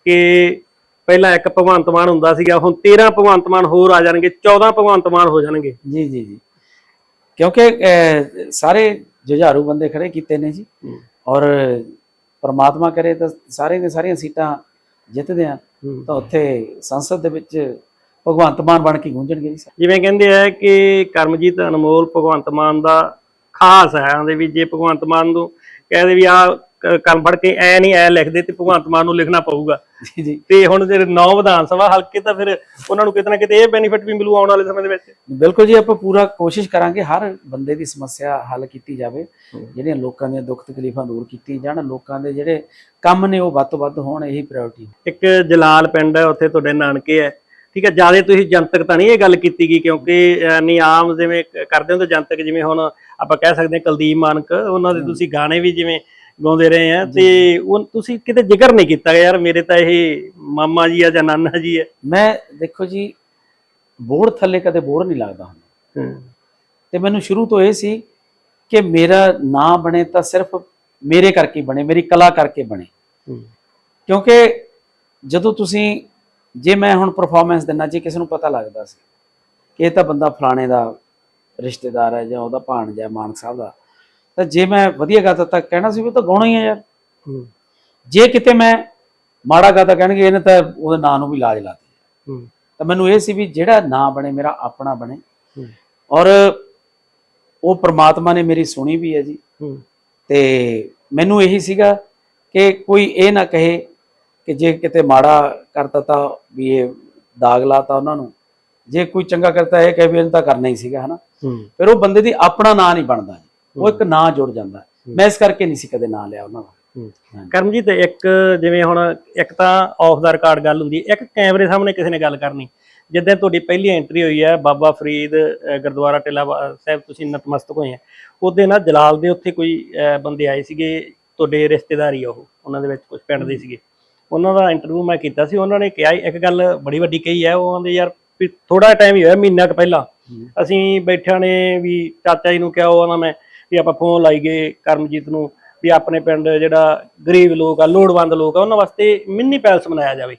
Speaker 1: ਕਿ ਪਹਿਲਾਂ ਇੱਕ ਭਗਵੰਤ ਮਾਨ ਹੁੰਦਾ ਸੀਗਾ ਹੁਣ 13 ਭਗਵੰਤ ਮਾਨ ਹੋਰ ਆ ਜਾਣਗੇ 14 ਭਗਵੰਤ ਮਾਨ ਹੋ ਜਾਣਗੇ।
Speaker 2: ਜੀ ਜੀ ਜੀ। ਕਿਉਂਕਿ ਸਾਰੇ ਜੁਝਾਰੂ ਬੰਦੇ ਖੜੇ ਕੀਤੇ ਨੇ ਜੀ। ਔਰ ਪ੍ਰਮਾਤਮਾ ਕਰੇ ਤਾਂ ਸਾਰੇ ਦੇ ਸਾਰੀਆਂ ਸੀਟਾਂ ਜਿੱਤਦੇ ਆ ਤਾਂ ਉੱਥੇ ਸੰਸਦ ਦੇ ਵਿੱਚ ਭਗਵੰਤ ਮਾਨ ਬਣ ਕੇ ਗੂੰਜਣਗੇ ਜੀ।
Speaker 1: ਜਿਵੇਂ ਕਹਿੰਦੇ ਆ ਕਿ ਕਰਮਜੀਤ ਅਨਮੋਲ ਭਗਵੰਤ ਮਾਨ ਦਾ ਖਾਸ ਹੈ ਉਹਦੇ ਵੀ ਜੇ ਭਗਵੰਤ ਮਾਨ ਨੂੰ ਕਹਦੇ ਵੀ ਆ ਕੰਮ ਫੜ ਕੇ ਐ ਨਹੀਂ ਐ ਲਿਖਦੇ ਤੇ ਭਗਵੰਤ ਮਾਨ ਨੂੰ ਲਿਖਣਾ ਪਊਗਾ।
Speaker 2: ਜੀ ਜੀ।
Speaker 1: ਤੇ ਹੁਣ ਜਿਹੜੇ ਨੌ ਵਿਧਾਨ ਸਭਾ ਹਲਕੇ ਤਾਂ ਫਿਰ ਉਹਨਾਂ ਨੂੰ ਕਿਤੇ ਨਾ ਕਿਤੇ ਇਹ ਬੈਨੀਫਿਟ ਵੀ ਮਿਲੂ ਆਉਣ ਵਾਲੇ ਸਮੇਂ ਦੇ ਵਿੱਚ?
Speaker 2: ਬਿਲਕੁਲ ਜੀ ਆਪਾਂ ਪੂਰਾ ਕੋਸ਼ਿਸ਼ ਕਰਾਂਗੇ ਹਰ ਬੰਦੇ ਦੀ ਸਮੱਸਿਆ ਹੱਲ ਕੀਤੀ ਜਾਵੇ। ਜਿਹੜੀਆਂ ਲੋਕਾਂ ਦੀਆਂ ਦੁੱਖ ਤਕਲੀਫਾਂ ਦੂਰ ਕੀਤੀਆਂ ਜਾਣ ਲੋਕਾਂ ਦੇ ਜਿਹੜੇ ਕੰਮ ਨੇ ਉਹ ਵੱਧ ਤੋਂ ਵੱਧ ਹੋਣ ਇਹੀ ਪ੍ਰਾਇੋਰਟੀ
Speaker 1: ਇੱਕ ਜਲਾਲ ਪਿੰਡ ਹੈ ਉੱਥੇ ਤੁਹਾਡੇ ਨਾਨਕੇ ਹੈ। ਠੀਕ ਹੈ ਜ਼ਿਆਦਾ ਤੁਸੀਂ ਜਨਤਕ ਤਾਂ ਨਹੀਂ ਇਹ ਗੱਲ ਕੀਤੀ ਗਈ ਕਿਉਂਕਿ ਨਹੀਂ ਆਮ ਜਿਵੇਂ ਕਰਦੇ ਹੋ ਤਾਂ ਜਨਤਕ ਜਿਵੇਂ ਹੁਣ ਆਪਾਂ ਕਹਿ ਸਕਦੇ ਹਾਂ ਕੁਲਦੀਪ ਮਾਨਕ ਉਹਨਾਂ ਦੇ ਤੁਸੀਂ ਗਾਣੇ ਵੀ ਜਿਵੇਂ ਗਾਉਂਦੇ ਰਹੇ ਆ ਤੇ ਉਹ ਤੁਸੀਂ ਕਿਤੇ ਜ਼ਿਕਰ ਨਹੀਂ ਕੀਤਾ ਯਾਰ ਮੇਰੇ ਤਾਂ ਇਹ ਮਾਮਾ ਜੀ ਆ ਜਾਂ ਨਾਨਾ ਜੀ ਹੈ
Speaker 2: ਮੈਂ ਦੇਖੋ ਜੀ ਬੋਰਡ ਥੱਲੇ ਕਦੇ ਬੋਰ ਨਹੀਂ ਲੱਗਦਾ ਹੁੰਦਾ। ਤੇ ਮੈਨੂੰ ਸ਼ੁਰੂ ਤੋਂ ਇਹ ਸੀ ਕਿ ਮੇਰਾ ਨਾਂ ਬਣੇ ਤਾਂ ਸਿਰਫ ਮੇਰੇ ਕਰਕੇ ਬਣੇ ਮੇਰੀ ਕਲਾ ਕਰਕੇ ਬਣੇ। ਕਿਉਂਕਿ ਜਦੋਂ ਤੁਸੀਂ ਜੇ ਮੈਂ ਹੁਣ ਪਰਫਾਰਮੈਂਸ ਦਿੰਨਾ ਜੇ ਕਿਸੇ ਨੂੰ ਪਤਾ ਲੱਗਦਾ ਸੀ ਕਿ ਇਹ ਤਾਂ ਬੰਦਾ ਫਲਾਣੇ ਦਾ ਰਿਸ਼ਤੇਦਾਰ ਹੈ ਜਾਂ ਉਹਦਾ ਭਾਣਜਾ ਮਾਨਕ ਸਾਹਿਬ ਦਾ ਤਾਂ ਜੇ ਮੈਂ ਵਧੀਆ ਗਾਤਾ ਤਾਂ ਕਹਿਣਾ ਸੀ ਵੀ ਤਾਂ ਗਾਉਣਾ ਹੀ ਹੈ ਯਾਰ। ਜੇ ਕਿਤੇ ਮੈਂ ਮਾੜਾ ਗਾਤਾ ਕਹਿਣਗੇ ਇਹਨੇ ਤਾਂ ਉਹਦੇ ਨਾਂ ਨੂੰ ਵੀ ਲਾਜ ਲਾਤੀ ਤਾਂ ਮੈਨੂੰ ਇਹ ਸੀ ਵੀ ਜਿਹੜਾ ਨਾਂ ਬਣੇ ਮੇਰਾ ਆਪਣਾ ਬਣੇ। ਔਰ ਉਹ ਪ੍ਰਮਾਤਮਾ ਨੇ ਮੇਰੀ ਸੁਣੀ ਵੀ ਹੈ ਜੀ। ਤੇ ਮੈਨੂੰ ਇਹੀ ਸੀਗਾ ਕਿ ਕੋਈ ਇਹ ਨਾ ਕਹੇ ਕਿ ਜੇ ਕਿਤੇ ਮਾੜਾ ਕਰਤਾ ਤਾਂ ਵੀ ਇਹ ਦਾਗ ਲਾਤਾ ਉਹਨਾਂ ਨੂੰ। ਜੇ ਕੋਈ ਚੰਗਾ ਕਰਤਾ ਇਹ ਕਹੇ ਵੀ ਇਹਨੂੰ ਤਾਂ ਕਰਨਾ ਹੀ ਸੀਗਾ ਹਨਾ। ਫਿਰ ਉਹ ਬੰਦੇ ਦੀ ਆਪਣਾ ਨਾਂ ਨਹੀਂ ਬਣਦਾ ਉਹ ਇੱਕ ਨਾਂ ਜੁੜ ਜਾਂਦਾ ਹੈ। ਮੈਂ ਇਸ ਕਰਕੇ ਨਹੀਂ ਸੀ ਕਦੇ ਨਾਂ ਲਿਆ ਉਹਨਾਂ ਦਾ।
Speaker 1: ਕਰਮਜੀਤ ਇੱਕ ਜਿਵੇਂ ਹੁਣ ਇੱਕ ਤਾਂ ਆਫ ਦਾ ਰਿਕਾਰਡ ਗੱਲ ਹੁੰਦੀ ਹੈ ਇੱਕ ਕੈਮਰੇ ਸਾਹਮਣੇ ਕਿਸੇ ਨੇ ਗੱਲ ਕਰਨੀ। ਜਿੱਦਾਂ ਤੁਹਾਡੀ ਪਹਿਲੀ ਐਂਟਰੀ ਹੋਈ ਹੈ ਬਾਬਾ ਫਰੀਦ ਗੁਰਦੁਆਰਾ ਟਿੱਲਾ ਸਾਹਿਬ ਤੁਸੀਂ ਨਤਮਸਤਕ ਹੋਏ ਆ। ਉਹਦੇ ਨਾਲ ਜਲਾਲ ਦੇ ਉੱਥੇ ਕੋਈ ਬੰਦੇ ਆਏ ਸੀਗੇ ਤੁਹਾਡੇ ਰਿਸ਼ਤੇਦਾਰੀ ਉਹ ਉਹਨਾਂ ਦੇ ਵਿੱਚ ਕੁਝ ਪਿੰਡ ਦੇ ਸੀਗੇ। ਉਹਨਾਂ ਦਾ ਇੰਟਰਵਿਊ ਮੈਂ ਕੀਤਾ ਸੀ ਉਹਨਾਂ ਨੇ ਕਿਹਾ ਇੱਕ ਗੱਲ ਬੜੀ ਵੱਡੀ ਕਹੀ ਹੈ ਉਹ ਕਹਿੰਦੇ ਯਾਰ ਵੀ ਥੋੜਾ ਟਾਈਮ ਹੀ ਹੋਇਆ ਮਹੀਨਾ ਕੁ ਪਹਿਲਾਂ। ਅਸੀਂ ਬੈਠਿਆਂ ਨੇ ਵੀ ਚਾਚਾ ਜੀ ਨੂੰ ਕਿਹਾ ਉਹ ਨਾ ਮੈਂ ਵੀ ਆਪਾਂ ਫੋਨ ਲਾਈਏ ਕਰਮਜੀਤ ਨੂੰ ਵੀ ਆਪਣੇ ਪਿੰਡ ਜਿਹੜਾ ਗਰੀਬ ਲੋਕ ਆ ਲੋੜਵੰਦ ਲੋਕ ਆ ਉਹਨਾਂ ਵਾਸਤੇ ਮਿੰਨੀ ਪੈਲਸ ਬਣਾਇਆ ਜਾਵੇ।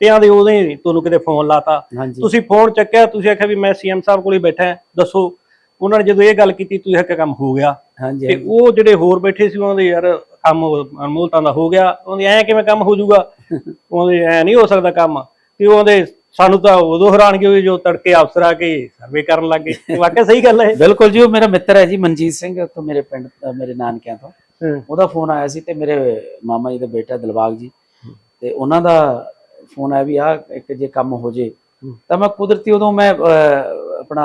Speaker 1: ਤੇ ਆਂਦੇ ਉਹਦੇ ਤੁਹਾਨੂੰ ਕਿਤੇ ਫੋਨ ਲਾਤਾ। ਤੁਸੀਂ ਫੋਨ ਚੱਕਿਆ ਤੁਸੀਂ ਆਖਿਆ ਵੀ ਮੈਂ ਸੀਐਮ ਸਾਹਿਬ ਕੋਲੇ ਬੈਠਾ ਦੱਸੋ। ਉਹਨਾਂ ਨੇ ਜਦੋਂ ਇਹ ਗੱਲ ਕੀਤੀ ਤੁਸੀਂ ਆਖਿਆ ਕੰਮ ਹੋ ਗਿਆ। ਤੇ ਉਹ ਜਿਹੜੇ ਹੋਰ ਬੈਠੇ ਸੀ ਉਹਨਾਂ ਦੇ ਯਾਰ ਕੰਮ ਅਨਮੋਲਤਾਂ ਦਾ ਹੋ ਗਿਆ। ਉਹਦੇ ਐ ਕਿਵੇਂ ਕੰਮ ਹੋ ਜਾਊਗਾ? ਉਹਦੇ ਐ ਨਹੀਂ ਹੋ ਸਕਦਾ ਕੰਮ। ਤੇ ਉਹਦੇ ਸਾਨੂੰ ਤਾਂ ਉਦੋਂ ਹੈਰਾਨਗੀ ਹੋਈ ਜੋ ਤੜਕੇ ਅਫਸਰ ਆ ਕੇ ਸਰਵੇ ਕਰਨ ਲੱਗੇ ਤੇ ਵਾਕਿਆ ਸਹੀ ਗੱਲ ਹੈ।
Speaker 2: ਬਿਲਕੁਲ ਜੀ ਉਹ ਮੇਰਾ ਮਿੱਤਰ ਹੈ ਜੀ ਮਨਜੀਤ ਸਿੰਘ ਉੱਥੋਂ ਮੇਰੇ ਪਿੰਡ ਮੇਰੇ ਨਾਨਕਿਆਂ ਤੋਂ। ਉਹਦਾ ਫੋਨ ਆਇਆ ਸੀ ਤੇ ਮੇਰੇ ਮਾਮਾ ਜੀ ਦਾ ਬੇਟਾ ਦਿਲਬਾਗ ਜੀ। ਤੇ ਉਹਨਾਂ ਦਾ ਫੋਨ ਆਇਆ ਵੀ ਆ ਇੱਕ ਜੇ ਕੰਮ ਹੋ ਜੇ ਤਾਂ ਮੈਂ ਕੁਦਰਤੀ ਉਦੋਂ ਮੈਂ ਆਪਣਾ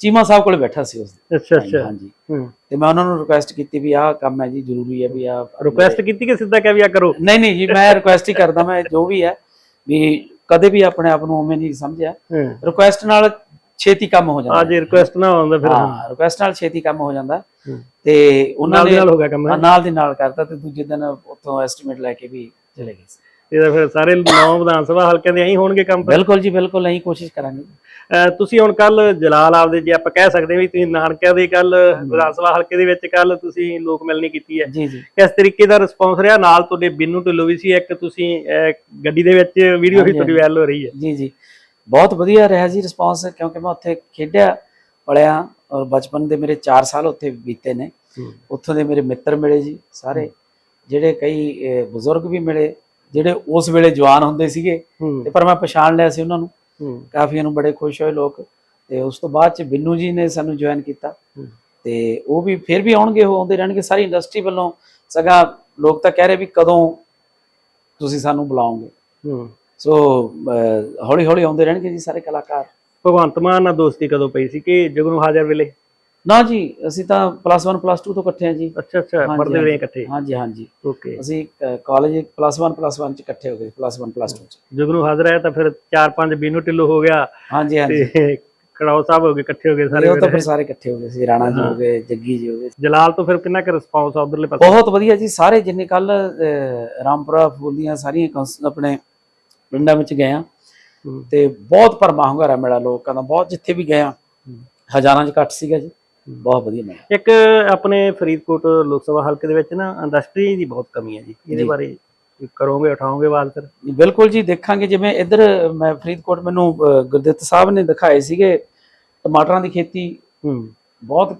Speaker 2: ਚੀਮਾ ਸਾਹਿਬ ਕੋਲੇ ਬੈਠਾ ਸੀ ਉਸ
Speaker 1: ਅੱਛਾ ਅੱਛਾ।
Speaker 2: ਹਾਂਜੀ ਤੇ ਮੈਂ ਉਹਨਾਂ ਨੂੰ ਰਿਕੁਐਸਟ ਕੀਤੀ ਵੀ ਆਹ ਕੰਮ ਹੈ ਜੀ ਜ਼ਰੂਰੀ ਹੈ ਵੀ ਆ
Speaker 1: ਰਿਕੁਐਸਟ ਕੀਤੀ ਕਿ ਸਿੱਧਾ ਕਹਿ ਵੀ ਆ ਕਰੋ?
Speaker 2: ਨਹੀਂ ਨਹੀਂ ਜੀ ਮੈਂ ਰਿਕੁਐਸਟ ਹੀ ਕਰਦਾ ਮੈਂ ਜੋ ਵੀ ਹੈ ਵੀ ਕਦੇ ਵੀ ਆਪਣੇ ਆਪ ਨੂੰ ਉਵੇਂ ਨਹੀਂ ਸਮਝਿਆ। ਰਿਕੁਐਸਟ ਨਾਲ ਛੇਤੀ ਕੰਮ ਹੋ ਜਾਂਦਾ।
Speaker 1: ਅੱਜ ਰਿਕੁਐਸਟ ਨਾ ਆਉਂਦਾ ਫਿਰ
Speaker 2: ਹਾਂ ਰਿਕੁਐਸਟ ਨਾਲ ਛੇਤੀ ਕੰਮ ਹੋ ਜਾਂਦਾ।
Speaker 1: ਹੂੰ।
Speaker 2: ਤੇ ਉਹਨਾਂ
Speaker 1: ਨਾਲ ਦੀ
Speaker 2: ਨੇ
Speaker 1: ਨਾਲ ਹੋ ਗਿਆ ਕੰਮ
Speaker 2: ਹਾਂ, ਨਾਲ ਦੀ ਨਾਲ ਕਰਤਾ ਤੇ ਦੂਜੇ ਦਿਨ ਉੱਥੋਂ ਐਸਟੀਮੇਟ ਲੈ ਕੇ ਵੀ ਚਲੇ ਗਏ ਸੀ
Speaker 1: ਇਹਦਾ ਫਿਰ ਸਾਰੇ ਨੌ ਵਿਧਾਨ ਸਭਾ ਹਲਕਿਆਂ ਦੇ ਐਂ ਹੋਣਗੇ ਕੰਮ।
Speaker 2: ਬਿਲਕੁਲ ਜੀ ਬਿਲਕੁਲ ਅਸੀਂ ਕੋਸ਼ਿਸ਼ ਕਰਾਂਗੇ।
Speaker 1: ਅਹ ਤੁਸੀਂ ਹੁਣ ਕੱਲ ਜਲਾਲ ਆਪਦੇ ਜੇ ਆਪਾਂ ਕਹਿ ਸਕਦੇ ਹਾਂ ਵੀ ਤੁਸੀਂ ਨਾਨਕਿਆਂ ਦੇ ਕੱਲ ਵਿਧਾਨ ਸਭਾ ਹਲਕੇ ਦੇ ਵਿੱਚ ਕੱਲ ਤੁਸੀਂ ਲੋਕ ਮਿਲਣੀ ਕੀਤੀ ਹੈ।
Speaker 2: ਜੀ ਜੀ।
Speaker 1: ਕਿਸ ਤਰੀਕੇ ਦਾ ਰਿਸਪੌਂਸ ਰਿਹਾ? ਨਾਲ ਤੁਹਾਡੇ ਬਿੰਨੂ ਢਿੱਲੋਂ ਵੀ ਸੀ ਇੱਕ ਤੁਸੀਂ ਅਹ, ਗੱਡੀ ਦੇ ਵਿੱਚ ਵੀਡੀਓ ਵੀ
Speaker 2: ਹਾਂਜੀ,
Speaker 1: ਤੁਹਾਡੀ ਵਾਇਰਲ ਹੋ ਰਹੀ ਹੈ।
Speaker 2: ਜੀ ਜੀ। ਬਹੁਤ ਵਧੀਆ ਰਿਹਾ ਜੀ ਰਿਸਪਾਂਸ ਕਿਉਂਕਿ ਮੈਂ ਉੱਥੇ ਖੇਡਿਆ ਪੜਿਆ ਔਰ ਬਚਪਨ ਦੇ ਮੇਰੇ 4 ਸਾਲ ਉੱਥੇ ਬੀਤੇ ਨੇ। ਉੱਥੋਂ ਦੇ ਮੇਰੇ ਮਿੱਤਰ ਮਿਲੇ ਜੀ ਸਾਰੇ। ਜਿਹੜੇ ਕਈ ਅਹ, ਬਜ਼ੁਰਗ ਵੀ ਮਿਲੇ ਜਿਹੜੇ ਉਸ ਵੇਲੇ ਜਵਾਨ ਹੁੰਦੇ ਸੀਗੇ ਤੇ ਪਰ ਮੈਂ ਪਛਾਣ ਲਿਆ ਸੀ ਉਹਨਾਂ ਨੂੰ। ਕਾਫੀ ਨੂੰ ਬੜੇ ਖੁਸ਼ ਹੋਏ ਲੋਕ। ਤੇ ਉਸ ਤੋਂ ਬਾਅਦ ਚ ਬਿੰਨੂ ਜੀ ਨੇ ਸਾਨੂੰ ਜੁਆਇਨ ਕੀਤਾ। ਤੇ ਉਹ ਵੀ ਫਿਰ ਵੀ ਆਉਣਗੇ ਉਹ ਆਉਂਦੇ ਰਹਿਣਗੇ। ਸਾਰੀ ਇੰਡਸਟਰੀ ਵੱਲੋਂ ਸਗਾ ਲੋਕ ਤਾਂ ਕਹਿ ਰਹੇ ਵੀ ਕਦੋਂ ਤੁਸੀਂ ਸਾਨੂੰ ਬੁਲਾਓਗੇ। ਸੋ ਹੌਲੀ ਹੌਲੀ ਆਉਂਦੇ ਰਹਿਣਗੇ ਜੀ ਸਾਰੇ ਕਲਾਕਾਰ।
Speaker 1: ਭਗਵੰਤ ਮਾਨ ਨਾਲ ਦੋਸਤੀ ਕਦੋਂ ਪਈ ਸੀ ਕਿ ਜਗਨੂ ਹਾਜ਼ਰ ਵੇਲੇ?
Speaker 2: ਨਾ ਜੀ ਅਸੀਂ ਤਾਂ ਪਲੱਸ 1 ਪਲੱਸ 2 ਤੋਂ ਇਕੱਠੇ ਹਾਂ ਜੀ।
Speaker 1: ਅੱਛਾ ਅੱਛਾ
Speaker 2: ਹਾਂਜੀ,
Speaker 1: ਪੜ੍ਹਦੇ ਰਹੇ। ਇਕੱਠੇ।
Speaker 2: ਹਾਂਜੀ ਹਾਂਜੀ।
Speaker 1: ਓਕੇ
Speaker 2: ਅਸੀਂ ਕਾਲਜ ਪਲੱਸ 1 ਪਲੱਸ 1 ਚ ਇਕੱਠੇ ਹੋ ਗਏ ਪਲੱਸ 1 ਪਲੱਸ 2 ਚ।
Speaker 1: ਜਗਨੂ ਹਾਜ਼ਰ ਹੈ ਤਾਂ ਫਿਰ 4-5 ਬੀਨੂ ਢਿੱਲੋਂ ਹੋ ਗਿਆ।
Speaker 2: ਹਾਂਜੀ ਹਾਂਜੀ।
Speaker 1: ਤੇ ਖੜਾਓ ਸਾਹਿਬ ਹੋ ਗਏ ਇਕੱਠੇ ਹੋ ਗਏ ਸਾਰੇ
Speaker 2: ਉਹ ਤਾਂ
Speaker 1: ਫਿਰ।
Speaker 2: ਸਾਰੇ ਇਕੱਠੇ ਹੋ ਗਏ ਸੀ ਰਾਣਾ ਜੀ ਹੋ ਗਏ ਜੱਗੀ ਜੀ ਹੋ ਗਏ।
Speaker 1: ਜਲਾਲ ਤੋਂ ਫਿਰ ਕਿੰਨਾ ਕੁ ਰਿਸਪੌਂਸ ਆ ਉਧਰਲੇ ਪਾਸੇ?
Speaker 2: ਬਹੁਤ ਵਧੀਆ ਜੀ ਸਾਰੇ ਜਿੰਨੇ ਕੱਲ ਰਾਮਪੁਰਾ ਫੂਲੀਆਂ ਸਾਰੀਆਂ ਕੌਂਸ- ਆਪਣੇ ਪਿੰਡਾਂ ਵਿੱਚ ਗਏ ਆ
Speaker 1: ਹੂੰ।
Speaker 2: ਤੇ ਬਹੁਤ ਭਰਮਾ ਹੁੰਗਾਰਾ ਮੇਲਾ ਲੋਕਾਂ ਦਾ ਬਹੁਤ ਜਿੱਥੇ ਵੀ ਗਏ ਆ ਹਜ਼ਾਰਾਂ ਚ ਘੱਟ ਸੀਗਾ ਜੀ। ਬਹੁਤ ਵਧੀਆ ਮੇਲਾ
Speaker 1: ਇੱਕ ਆਪਣੇ ਫਰੀਦਕੋਟ ਲੋਕ ਸਭਾ ਹਲਕੇ ਦੇ ਵਿੱਚ ਨਾ ਇੰਡਸਟਰੀ ਦੀ ਬਹੁਤ ਕਮੀ ਹੈ ਜੀ। ਇਹਦੇ। ਬਾਰੇ ਕਰੋਗੇ ਉਠਾਓਗੇ ਆਵਾਜ਼ ਫਿਰ?
Speaker 2: ਬਿਲਕੁਲ ਜੀ ਦੇਖਾਂਗੇ। ਜਿਵੇਂ ਇੱਧਰ ਮੈਂ ਫਰੀਦਕੋਟ ਮੈਨੂੰ ਗੁਰਦਿੱਤ ਸਾਹਿਬ ਨੇ ਦਿਖਾਏ ਸੀਗੇ ਟਮਾਟਰਾਂ ਦੀ ਖੇਤੀ ਬਹੁਤ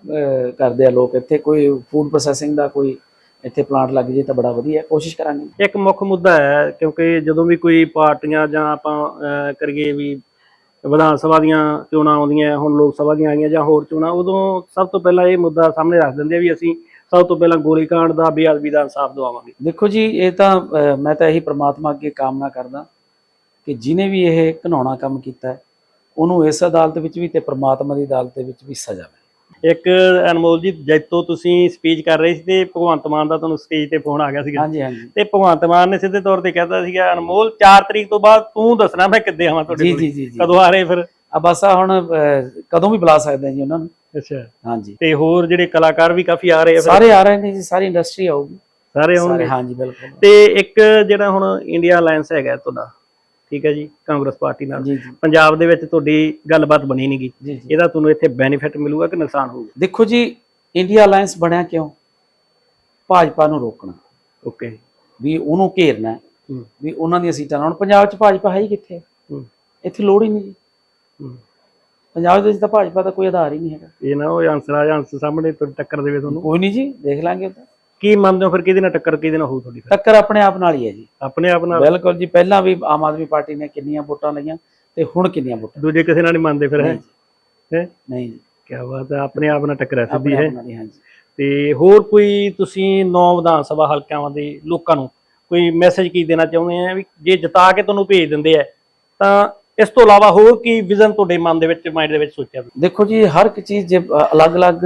Speaker 2: ਕਰਦੇ ਆ ਲੋਕ। ਇੱਥੇ ਕੋਈ ਫੂਡ ਪ੍ਰੋਸੈਸਿੰਗ ਦਾ ਕੋਈ ਇੱਥੇ ਪਲਾਂਟ ਲੱਗ ਜੇ ਤਾਂ ਬੜਾ ਵਧੀਆ। ਕੋਸ਼ਿਸ਼ ਕਰਾਂਗੇ।
Speaker 1: ਇੱਕ ਮੁੱਖ ਮੁੱਦਾ ਹੈ ਕਿਉਂਕਿ ਜਦੋਂ ਵੀ ਕੋਈ ਪਾਰਟੀਆਂ ਜਾਂ ਆਪਾਂ ਕਰੀਏ ਵੀ ਵਿਧਾਨ ਸਭਾ ਦੀਆਂ ਚੋਣਾਂ ਆਉਂਦੀਆਂ, ਹੁਣ ਲੋਕ ਸਭਾ ਦੀਆਂ ਆਈਆਂ ਜਾਂ ਹੋਰ ਚੋਣਾਂ, ਉਦੋਂ ਸਭ ਤੋਂ ਪਹਿਲਾਂ ਇਹ ਮੁੱਦਾ ਸਾਹਮਣੇ ਰੱਖ ਦਿੰਦੇ ਆ ਵੀ ਅਸੀਂ ਸਭ ਤੋਂ ਪਹਿਲਾਂ ਗੋਲੀकांड ਦਾ ਬੇਅਦਬੀ ਦਾ ਇਨਸਾਫ ਦਵਾਵਾਂਗੇ।
Speaker 2: ਦੇਖੋ ਜੀ, ਇਹ ਤਾਂ ਮੈਂ ਤਾਂ ਇਹੀ ਪ੍ਰਮਾਤਮਾ ਅੱਗੇ ਕਾਮਨਾ ਕਰਦਾ ਕਿ ਜਿਨੇ ਵੀ ਇਹ ਘਨਾਉਣਾ ਕੰਮ ਕੀਤਾ ਉਹਨੂੰ ਇਸ ਅਦਾਲਤ ਵਿੱਚ ਵੀ ਤੇ ਪ੍ਰਮਾਤਮਾ ਦੀ ਅਦਾਲਤ ਦੇ ਵਿੱਚ ਵੀ ਸਜ਼ਾ ਮਿਲੇ।
Speaker 1: ਇੱਕ ਅਨਮੋਲ ਜੀ ਜੈਤੋ ਤੁਸੀਂ ਸਪੀਚ ਕਰ ਰਹੇ ਸੀ ਤੇ ਭਗਵੰਤ ਮਾਨ ਦਾ ਤੁਹਾਨੂੰ ਸਟੇਜ ਤੇ ਫੋਨ ਆ ਗਿਆ ਸੀਗਾ।
Speaker 2: ਹਾਂਜੀ ਹਾਂਜੀ।
Speaker 1: ਤੇ ਭਗਵੰਤ ਮਾਨ ਨੇ ਸਿੱਧੇ ਤੌਰ ਤੇ ਕਹਿਤਾ ਸੀਗਾ ਅਨਮੋਲ 4 ਤਰੀਕ ਤੋਂ ਬਾਅਦ ਤੂੰ ਦੱਸਣਾ ਮੈਂ ਕਿੱਦੇ ਆਵਾਂ ਤੁਹਾਡੇ ਕੋਲ।
Speaker 2: ਜੀ ਜੀ ਜੀ।
Speaker 1: ਕਦੋਂ ਆ ਰਹੇ ਫਿਰ?
Speaker 2: ਆ ਬਸ ਆ ਹੁਣ ਕਦੋਂ ਵੀ ਬੁਲਾ ਸਕਦੇ ਆ ਜੀ ਉਹਨਾਂ ਨੂੰ।
Speaker 1: ਅੱਛਾ।
Speaker 2: ਹਾਂਜੀ।
Speaker 1: ਤੇ ਹੋਰ ਜਿਹੜੇ ਕਲਾਕਾਰ ਵੀ ਕਾਫੀ ਆ ਰਹੇ ਆ
Speaker 2: ਸਾਰੇ ਆ ਰਹੇ ਨੇ ਜੀ ਸਾਰੀ ਇੰਡਸਟਰੀ ਆਊਗੀ।
Speaker 1: ਸਾਰੇ ਹੋਣਗੇ
Speaker 2: ਹਾਂਜੀ ਬਿਲਕੁਲ।
Speaker 1: ਤੇ ਇੱਕ ਜਿਹੜਾ ਹੁਣ ਇੰਡੀਆ ਅਲਾਈਅੰਸ ਹੈਗਾ ਤੁਹਾਡਾ ਠੀਕ ਹੈ ਜੀ ਕਾਂਗਰਸ ਪਾਰਟੀ ਨਾਲ।
Speaker 2: ਜੀ ਜੀ।
Speaker 1: ਪੰਜਾਬ ਦੇ ਵਿੱਚ ਤੁਹਾਡੀ ਗੱਲਬਾਤ ਬਣੀ ਨਹੀਂਗੀ
Speaker 2: ਜੀ ਜੀ।
Speaker 1: ਇਹਦਾ ਤੁਹਾਨੂੰ ਇੱਥੇ ਬੈਨੀਫਿਟ ਮਿਲੂਗਾ ਕਿ ਨੁਕਸਾਨ ਹੋਊਗਾ?
Speaker 2: ਦੇਖੋ ਜੀ ਇੰਡੀਆ ਅਲਾਈਅੰਸ ਬਣਿਆ ਕਿਉਂ? ਭਾਜਪਾ ਨੂੰ ਰੋਕਣਾ।
Speaker 1: ਓਕੇ।
Speaker 2: ਵੀ ਉਹਨੂੰ ਘੇਰਨਾ ਹੈ,
Speaker 1: ਹੂੰ।
Speaker 2: ਵੀ ਉਹਨਾਂ ਦੀਆਂ ਸੀਟਾਂ ਨਾਲ। ਹੁਣ ਪੰਜਾਬ 'ਚ ਭਾਜਪਾ ਹੈ ਹੀ ਕਿੱਥੇ?
Speaker 1: ਹੂੰ।
Speaker 2: ਇੱਥੇ ਲੋੜ ਹੀ ਨਹੀਂ ਜੀ।
Speaker 1: ਹੂੰ।
Speaker 2: ਪੰਜਾਬ ਦੇ ਵਿੱਚ ਤਾਂ ਭਾਜਪਾ ਦਾ ਕੋਈ ਆਧਾਰ ਹੀ ਨਹੀਂ ਹੈਗਾ।
Speaker 1: ਇਹ ਨਾ ਉਹ ਆਂਸਰ ਆ ਜਾਂ ਸਾਹਮਣੇ ਤੋਂ ਟੱਕਰ ਦੇਵੇ ਤੁਹਾਨੂੰ।
Speaker 2: ਕੋਈ ਨਹੀਂ ਜੀ ਦੇਖ ਲਾਂਗੇ ਉਹ ਤਾਂ।
Speaker 1: ਕੀ ਮੰਨਦੇ ਹੋ ਫਿਰ ਕਿਹਦੇ ਨਾਲ ਟੱਕਰ ਕਿਹਦੇ ਨਾਲ ਹੋਊ ਤੁਹਾਡੀ ਫਿਰ?
Speaker 2: ਟੱਕਰ ਆਪਣੇ ਆਪ ਨਾਲ ਹੀ ਹੈ ਜੀ।
Speaker 1: ਆਪਣੇ ਆਪ ਨਾਲ?
Speaker 2: ਬਿਲਕੁਲ ਜੀ ਪਹਿਲਾਂ ਵੀ ਆਮ ਆਦਮੀ ਪਾਰਟੀ ਨੇ ਕਿੰਨੀਆਂ ਵੋਟਾਂ ਲਈਆਂ ਤੇ ਹੁਣ ਕਿੰਨੀਆਂ ਵੋਟਾਂ?
Speaker 1: ਦੂਜੇ ਕਿਸੇ ਨਾਲ ਨਹੀਂ ਮੰਨਦੇ ਫਿਰ ਹੈ? ਹੈ?
Speaker 2: ਨਹੀਂ ਜੀ।
Speaker 1: ਕੀ ਬਾਤ ਹੈ ਆਪਣੇ ਆਪ ਨਾਲ ਟੱਕਰ ਹੈ ਸਿੱਧੀ ਹੈ? ਤੇ ਹੋਰ ਕੋਈ ਤੁਸੀਂ ਨੌ ਵਿਧਾਨ ਸਭਾ ਹਲਕਿਆਂ ਦੇ ਲੋਕਾਂ ਨੂੰ ਕੋਈ ਮੈਸੇਜ ਕੀ ਦੇਣਾ ਚਾਹੁੰਦੇ ਆ ਵੀ ਜੇ ਜਿਤਾ ਕੇ ਤੁਹਾਨੂੰ ਭੇਜ ਦਿੰਦੇ ਆ ਤਾਂ ਇਸ ਤੋਂ ਇਲਾਵਾ ਹੋਰ ਕੀ ਵਿਜ਼ਨ ਤੁਹਾਡੇ ਮਨ ਦੇ ਵਿੱਚ ਮਾਈਂਡ ਦੇ ਵਿੱਚ ਸੋਚਿਆ?
Speaker 2: ਦੇਖੋ ਜੀ ਹਰ ਇੱਕ ਚੀਜ਼ ਜੇ ਅਲੱਗ-ਅਲੱਗ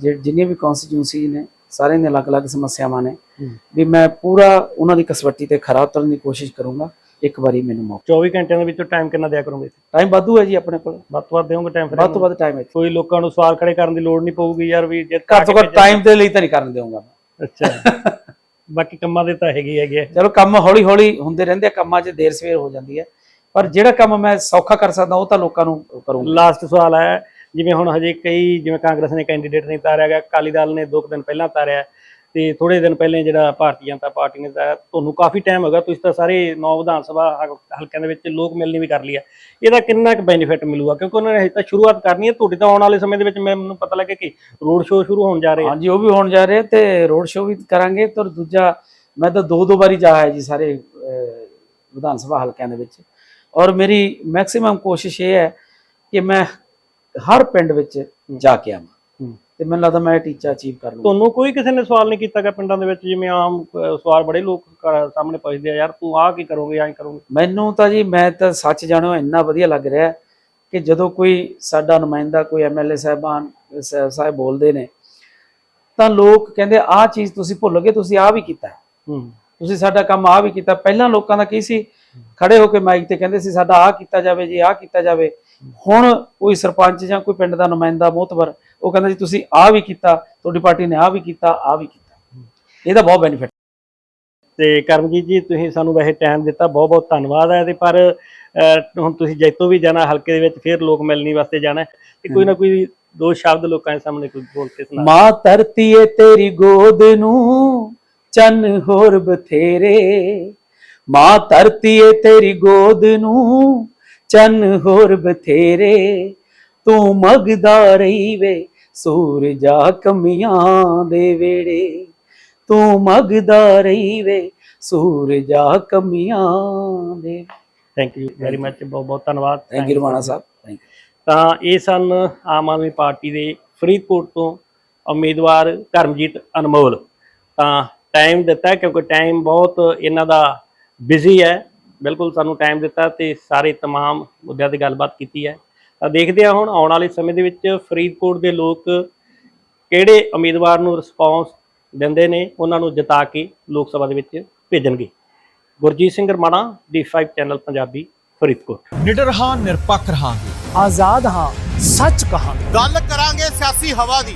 Speaker 2: ਜਿੰਨੀਆਂ ਵੀ ਕਨਸਟੀਟਿਊਂਸੀ ਨੇ ਸਾਰਿਆਂ ਦੀਆਂ ਅਲੱਗ-ਅਲੱਗ ਸਮੱਸਿਆਵਾਂ ਨੇ। ਵੀ ਮੈਂ ਪੂਰਾ ਉਹਨਾਂ ਦੀ ਕਸਵੱਟੀ ਤੇ ਖਰਾ ਉਤਰਨ ਦੀ ਕੋਸ਼ਿਸ਼ ਕਰੂੰਗਾ ਇੱਕ ਵਾਰੀ ਮੈਨੂੰ ਮੌਕਾ।
Speaker 1: 24 ਘੰਟਿਆਂ ਦੇ ਵਿੱਚੋਂ ਟਾਈਮ ਕਿੰਨਾ ਦਿਆ ਕਰੋਗੇ
Speaker 2: ਟਾਈਮ ਵਾਧੂ ਹੈ ਜੀ ਆਪਣੇ ਕੋਲ।
Speaker 1: ਵੱਧ ਤੋਂ ਵੱਧ ਦੇਵੋਗੇ ਟਾਈਮ ਫਿਰ
Speaker 2: ਵੱਧ ਤੋਂ ਵੱਧ ਟਾਈਮ ਹੈ
Speaker 1: ਕੋਈ ਲੋਕਾਂ ਨੂੰ ਸਵਾਲ ਖੜੇ ਕਰਨ ਦੀ ਲੋੜ ਨਹੀਂ ਪਊਗੀ ਯਾਰ ਵੀ ਜੇ
Speaker 2: ਘੱਟ ਤੋਂ ਘੱਟ ਟਾਈਮ ਦੇ ਲਈ ਤਾਂ ਨਹੀਂ ਕਰਨ ਦੇਵਾਂਗਾ
Speaker 1: ਅੱਛਾ। ਬਾਕੀ ਕੰਮਾਂ ਦੇ ਤਾਂ ਹੈਗੇ ਹੈਗੇ।
Speaker 2: ਚਲੋ ਕੰਮ ਹੌਲੀ-ਹੌਲੀ ਹੁੰਦੇ ਰਹਿੰਦੇ ਆ ਕੰਮਾਂ 'ਚ ਦੇਰ ਸਵੇਰ ਹੋ ਜਾਂਦੀ ਹੈ। ਪਰ ਜਿਹੜਾ ਕੰਮ ਮੈਂ ਸੌਖਾ ਕਰ ਸਕਦਾ ਉਹ ਤਾਂ ਲੋਕਾਂ ਨੂੰ ਕਰੂੰਗਾ।
Speaker 1: ਲਾਸਟ ਸਵਾਲ ਹੈ ਜਿਵੇਂ ਹੁਣ ਹਜੇ ਕਈ, ਜਿਵੇਂ ਕਾਂਗਰਸ ਨੇ ਕੈਂਡੀਡੇਟ ਨਹੀਂ ਤਾਰਿਆ ਗਿਆ ਅਕਾਲੀ ਦਲ ਨੇ ਦੋ ਕੁ ਦਿਨ ਪਹਿਲਾਂ ਤਾਰਿਆ ਤੇ ਥੋੜੇ ਦਿਨ ਪਹਿਲੇ ਜਿਹੜਾ ਭਾਰਤੀ ਜਨਤਾ ਪਾਰਟੀ ਨੇ ਤਾਰਿਆ ਤੁਹਾਨੂੰ ਕਾਫੀ ਟਾਈਮ ਹੋ ਗਿਆ, ਤੁਸੀਂ ਤਾਂ ਸਾਰੇ ਨੌ ਵਿਧਾਨ ਸਭਾ ਹਲ- ਹਲਕਿਆਂ ਦੇ ਵਿੱਚ ਲੋਕ ਮਿਲਣੀ ਵੀ ਕਰ ਲਈ ਹੈ ਇਹਦਾ ਕਿੰਨਾ ਕੁ ਬੈਨੀਫਿਟ ਮਿਲੂਗਾ? ਕਿਉਂਕਿ ਉਹਨਾਂ ਨੇ ਹਜੇ ਤਾਂ ਸ਼ੁਰੂਆਤ ਕਰਨੀ ਹੈ, ਤੁਹਾਡੀ ਤਾਂ ਆਉਣ ਵਾਲੇ ਸਮੇਂ ਦੇ ਵਿੱਚ ਮੈਨੂੰ ਪਤਾ ਲੱਗਿਆ ਕਿ ਰੋਡ ਸ਼ੋਅ ਸ਼ੁਰੂ ਹੋਣ ਜਾ ਰਹੇ ਆ
Speaker 2: ਹਾਂਜੀ, ਉਹ ਵੀ ਹੋਣ ਜਾ ਰਹੇ ਤੇ ਰੋਡ ਸ਼ੋਅ ਵੀ ਕਰਾਂਗੇ ਤੇ ਦੂਜਾ, ਮੈਂ ਤਾਂ ਦੋ ਦੋ ਵਾਰੀ ਜਾ ਆਇਆ ਜੀ ਸਾਰੇ ਵਿਧਾਨ ਸਭਾ ਹਲਕਿਆਂ ਦੇ ਵਿੱਚ। ਔਰ ਮੇਰੀ ਮੈਕਸਿਮਮ ਕੋਸ਼ਿਸ਼ ਇਹ ਹੈ ਕਿ ਮੈਂ ਹਰ ਪਿੰਡ ਵਿੱਚ ਜਾ ਕੇ ਆਵਾਂ। ਤੇ ਮੈਨੂੰ ਲੱਗਦਾ ਮੈਂ ਇਹ ਟੀਚਾ ਅਚੀਵ ਕਰ ਲੂੰਗਾ
Speaker 1: ਤੁਹਾਨੂੰ ਕੋਈ ਕਿਸੇ ਨੇ ਸਵਾਲ ਨਹੀਂ ਕੀਤਾਗਾ ਪਿੰਡਾਂ ਦੇ ਵਿੱਚ ਜਿਵੇਂ ਆਮ ਸਵਾਲ ਬੜੇ ਲੋਕ ਸਾਹਮਣੇ ਪੁੱਛਦੇ ਆ ਯਾਰ ਤੂੰ ਆਹ ਕੀ ਕਰੋਗੇ ਐਂ ਕਰੋਗੇ?
Speaker 2: ਮੈਨੂੰ ਤਾਂ ਜੀ ਮੈਂ ਤਾਂ ਸੱਚ ਜਾਣੋ ਇੰਨਾ ਵਧੀਆ ਲੱਗ ਰਿਹਾ ਹੈ ਕਿ ਜਦੋਂ ਕੋਈ ਸਾਡਾ ਨੁਮਾਇੰਦਾ ਕੋਈ ਐਮਐਲਏ ਸਾਹਿਬਾਨ ਸਾਹਿਬ ਬੋਲਦੇ ਨੇ ਤਾਂ ਲੋਕ ਕਹਿੰਦੇ ਆਹ ਚੀਜ਼ ਤੁਸੀਂ ਭੁੱਲ ਗਏ ਤੁਸੀਂ ਆਹ ਵੀ ਕੀਤਾ। ਤੁਸੀਂ ਸਾਡਾ ਕੰਮ ਆ ਵੀ ਕੀਤਾ। ਪਹਿਲਾਂ ਲੋਕਾਂ ਦਾ ਕੀ ਸੀ? ਖੜੇ ਹੋ ਕੇ ਮਾਈਕ ਤੇ ਕਹਿੰਦੇ ਸੀ ਸਾਡਾ ਆ ਕੀਤਾ ਜਾਵੇ ਜੀ ਆ ਕੀਤਾ ਜਾਵੇ। ਹੁਣ ਕੋਈ ਸਰਪੰਚ ਜਾਂ ਕੋਈ ਪਿੰਡ ਦਾ ਨੁਮਾਇੰਦਾ ਮੋਤਬਰ ਉਹ ਕਹਿੰਦਾ ਜੀ ਤੁਸੀਂ ਆ ਵੀ ਕੀਤਾ ਤੁਹਾਡੀ ਪਾਰਟੀ ਨੇ ਆ ਵੀ ਕੀਤਾ ਆ ਵੀ ਕੀਤਾ। ਇਹਦਾ ਬਹੁਤ ਬੈਨੀਫਿਟ
Speaker 1: ਤੇ ਕਰਮਜੀਤ ਜੀ ਤੁਸੀਂ ਸਾਨੂੰ ਵੈਸੇ ਟਾਈਮ ਦਿੱਤਾ ਬਹੁਤ ਬਹੁਤ ਧੰਨਵਾਦ ਹੈ ਤੇ ਪਰ ਹੁਣ ਤੁਸੀਂ ਜੈਤੋ ਵੀ ਜਾਣਾ ਹਲਕੇ ਦੇ ਵਿੱਚ ਫਿਰ ਲੋਕ ਮਿਲਣੀ ਵਾਸਤੇ ਜਾਣਾ ਤੇ ਕੋਈ ਨਾ ਕੋਈ ਦੋ ਸ਼ਬਦ ਲੋਕਾਂ ਦੇ ਸਾਹਮਣੇ ਕੋਈ ਬੋਲ ਕੇ ਸੁਣਾ
Speaker 2: ਮਾਂ ਧਰਤੀ ਏ ਤੇਰੀ ਗੋਦ ਨੂੰ ਚੰਨ ਹੋਰ ਬਥੇਰੇ। ਮਾਂ ਧਰਤੀ ਏ ਤੇਰੀ ਗੋਦ ਨੂੰ ਚੰਨ ਹੋਰ ਬਥੇਰੇ ਤੂੰ ਮਗਦਾ ਰਹੀ ਵੇ ਸੂਰਜਾ ਕਮੀਆਂ ਦੇ ਵੇੜੇ। ਤੂੰ ਮਗਦਾ ਰਹੀ ਵੇ ਸੂਰਜਾ ਕਮੀਆਂ ਦੇ
Speaker 1: ਥੈਂਕ ਯੂ ਵੈਰੀ ਮੱਚ ਬਹੁਤ ਬਹੁਤ ਧੰਨਵਾਦ।
Speaker 2: ਥੈਂਕ ਯੂ ਰਮਾਣਾ ਸਾਹਿਬ। ਥੈਂਕ
Speaker 1: ਤਾਂ ਇਹ ਸਨ ਆਮ ਆਦਮੀ ਪਾਰਟੀ ਦੇ ਫਰੀਦਕੋਟ ਤੋਂ ਉਮੀਦਵਾਰ ਕਰਮਜੀਤ ਅਨਮੋਲ। ਤਾਂ ਟਾਈਮ ਦਿੱਤਾ ਕਿਉਂਕਿ ਟਾਈਮ ਬਹੁਤ ਇਹਨਾਂ ਦਾ ਬਿਜ਼ੀ ਹੈ। ਬਿਲਕੁਲ ਸਾਨੂੰ ਟਾਈਮ ਦਿੱਤਾ ਤੇ ਸਾਰੇ तमाम ਮੁੱਦਿਆਂ ਤੇ ਗੱਲਬਾਤ ਕੀਤੀ ਹੈ ਤਾਂ ਦੇਖਦੇ ਹਾਂ ਹੁਣ ਆਉਣ ਵਾਲੇ ਸਮੇਂ ਦੇ ਵਿੱਚ ਫਰੀਦਕੋਟ ਦੇ ਲੋਕ ਕਿਹੜੇ ਉਮੀਦਵਾਰ ਨੂੰ ਰਿਸਪੌਂਸ ਦਿੰਦੇ ਨੇ ਉਹਨਾਂ ਨੂੰ ਜਿਤਾ ਕੇ ਲੋਕ ਸਭਾ ਦੇ ਵਿੱਚ ਭੇਜਣਗੇ ਗੁਰਜੀਤ ਸਿੰਘ ਰਮਾਣਾ D5 ਚੈਨਲ ਪੰਜਾਬੀ ਫਰੀਦਕੋਟ
Speaker 3: ਨਿਡਰ ਹਾਂ ਨਿਰਪੱਖ ਰਹਾਂਗੇ
Speaker 4: ਆਜ਼ਾਦ ਹਾਂ ਸੱਚ ਕਹਾਂਗੇ
Speaker 5: ਗੱਲ ਕਰਾਂਗੇ ਸਿਆਸੀ ਹਵਾ ਦੀ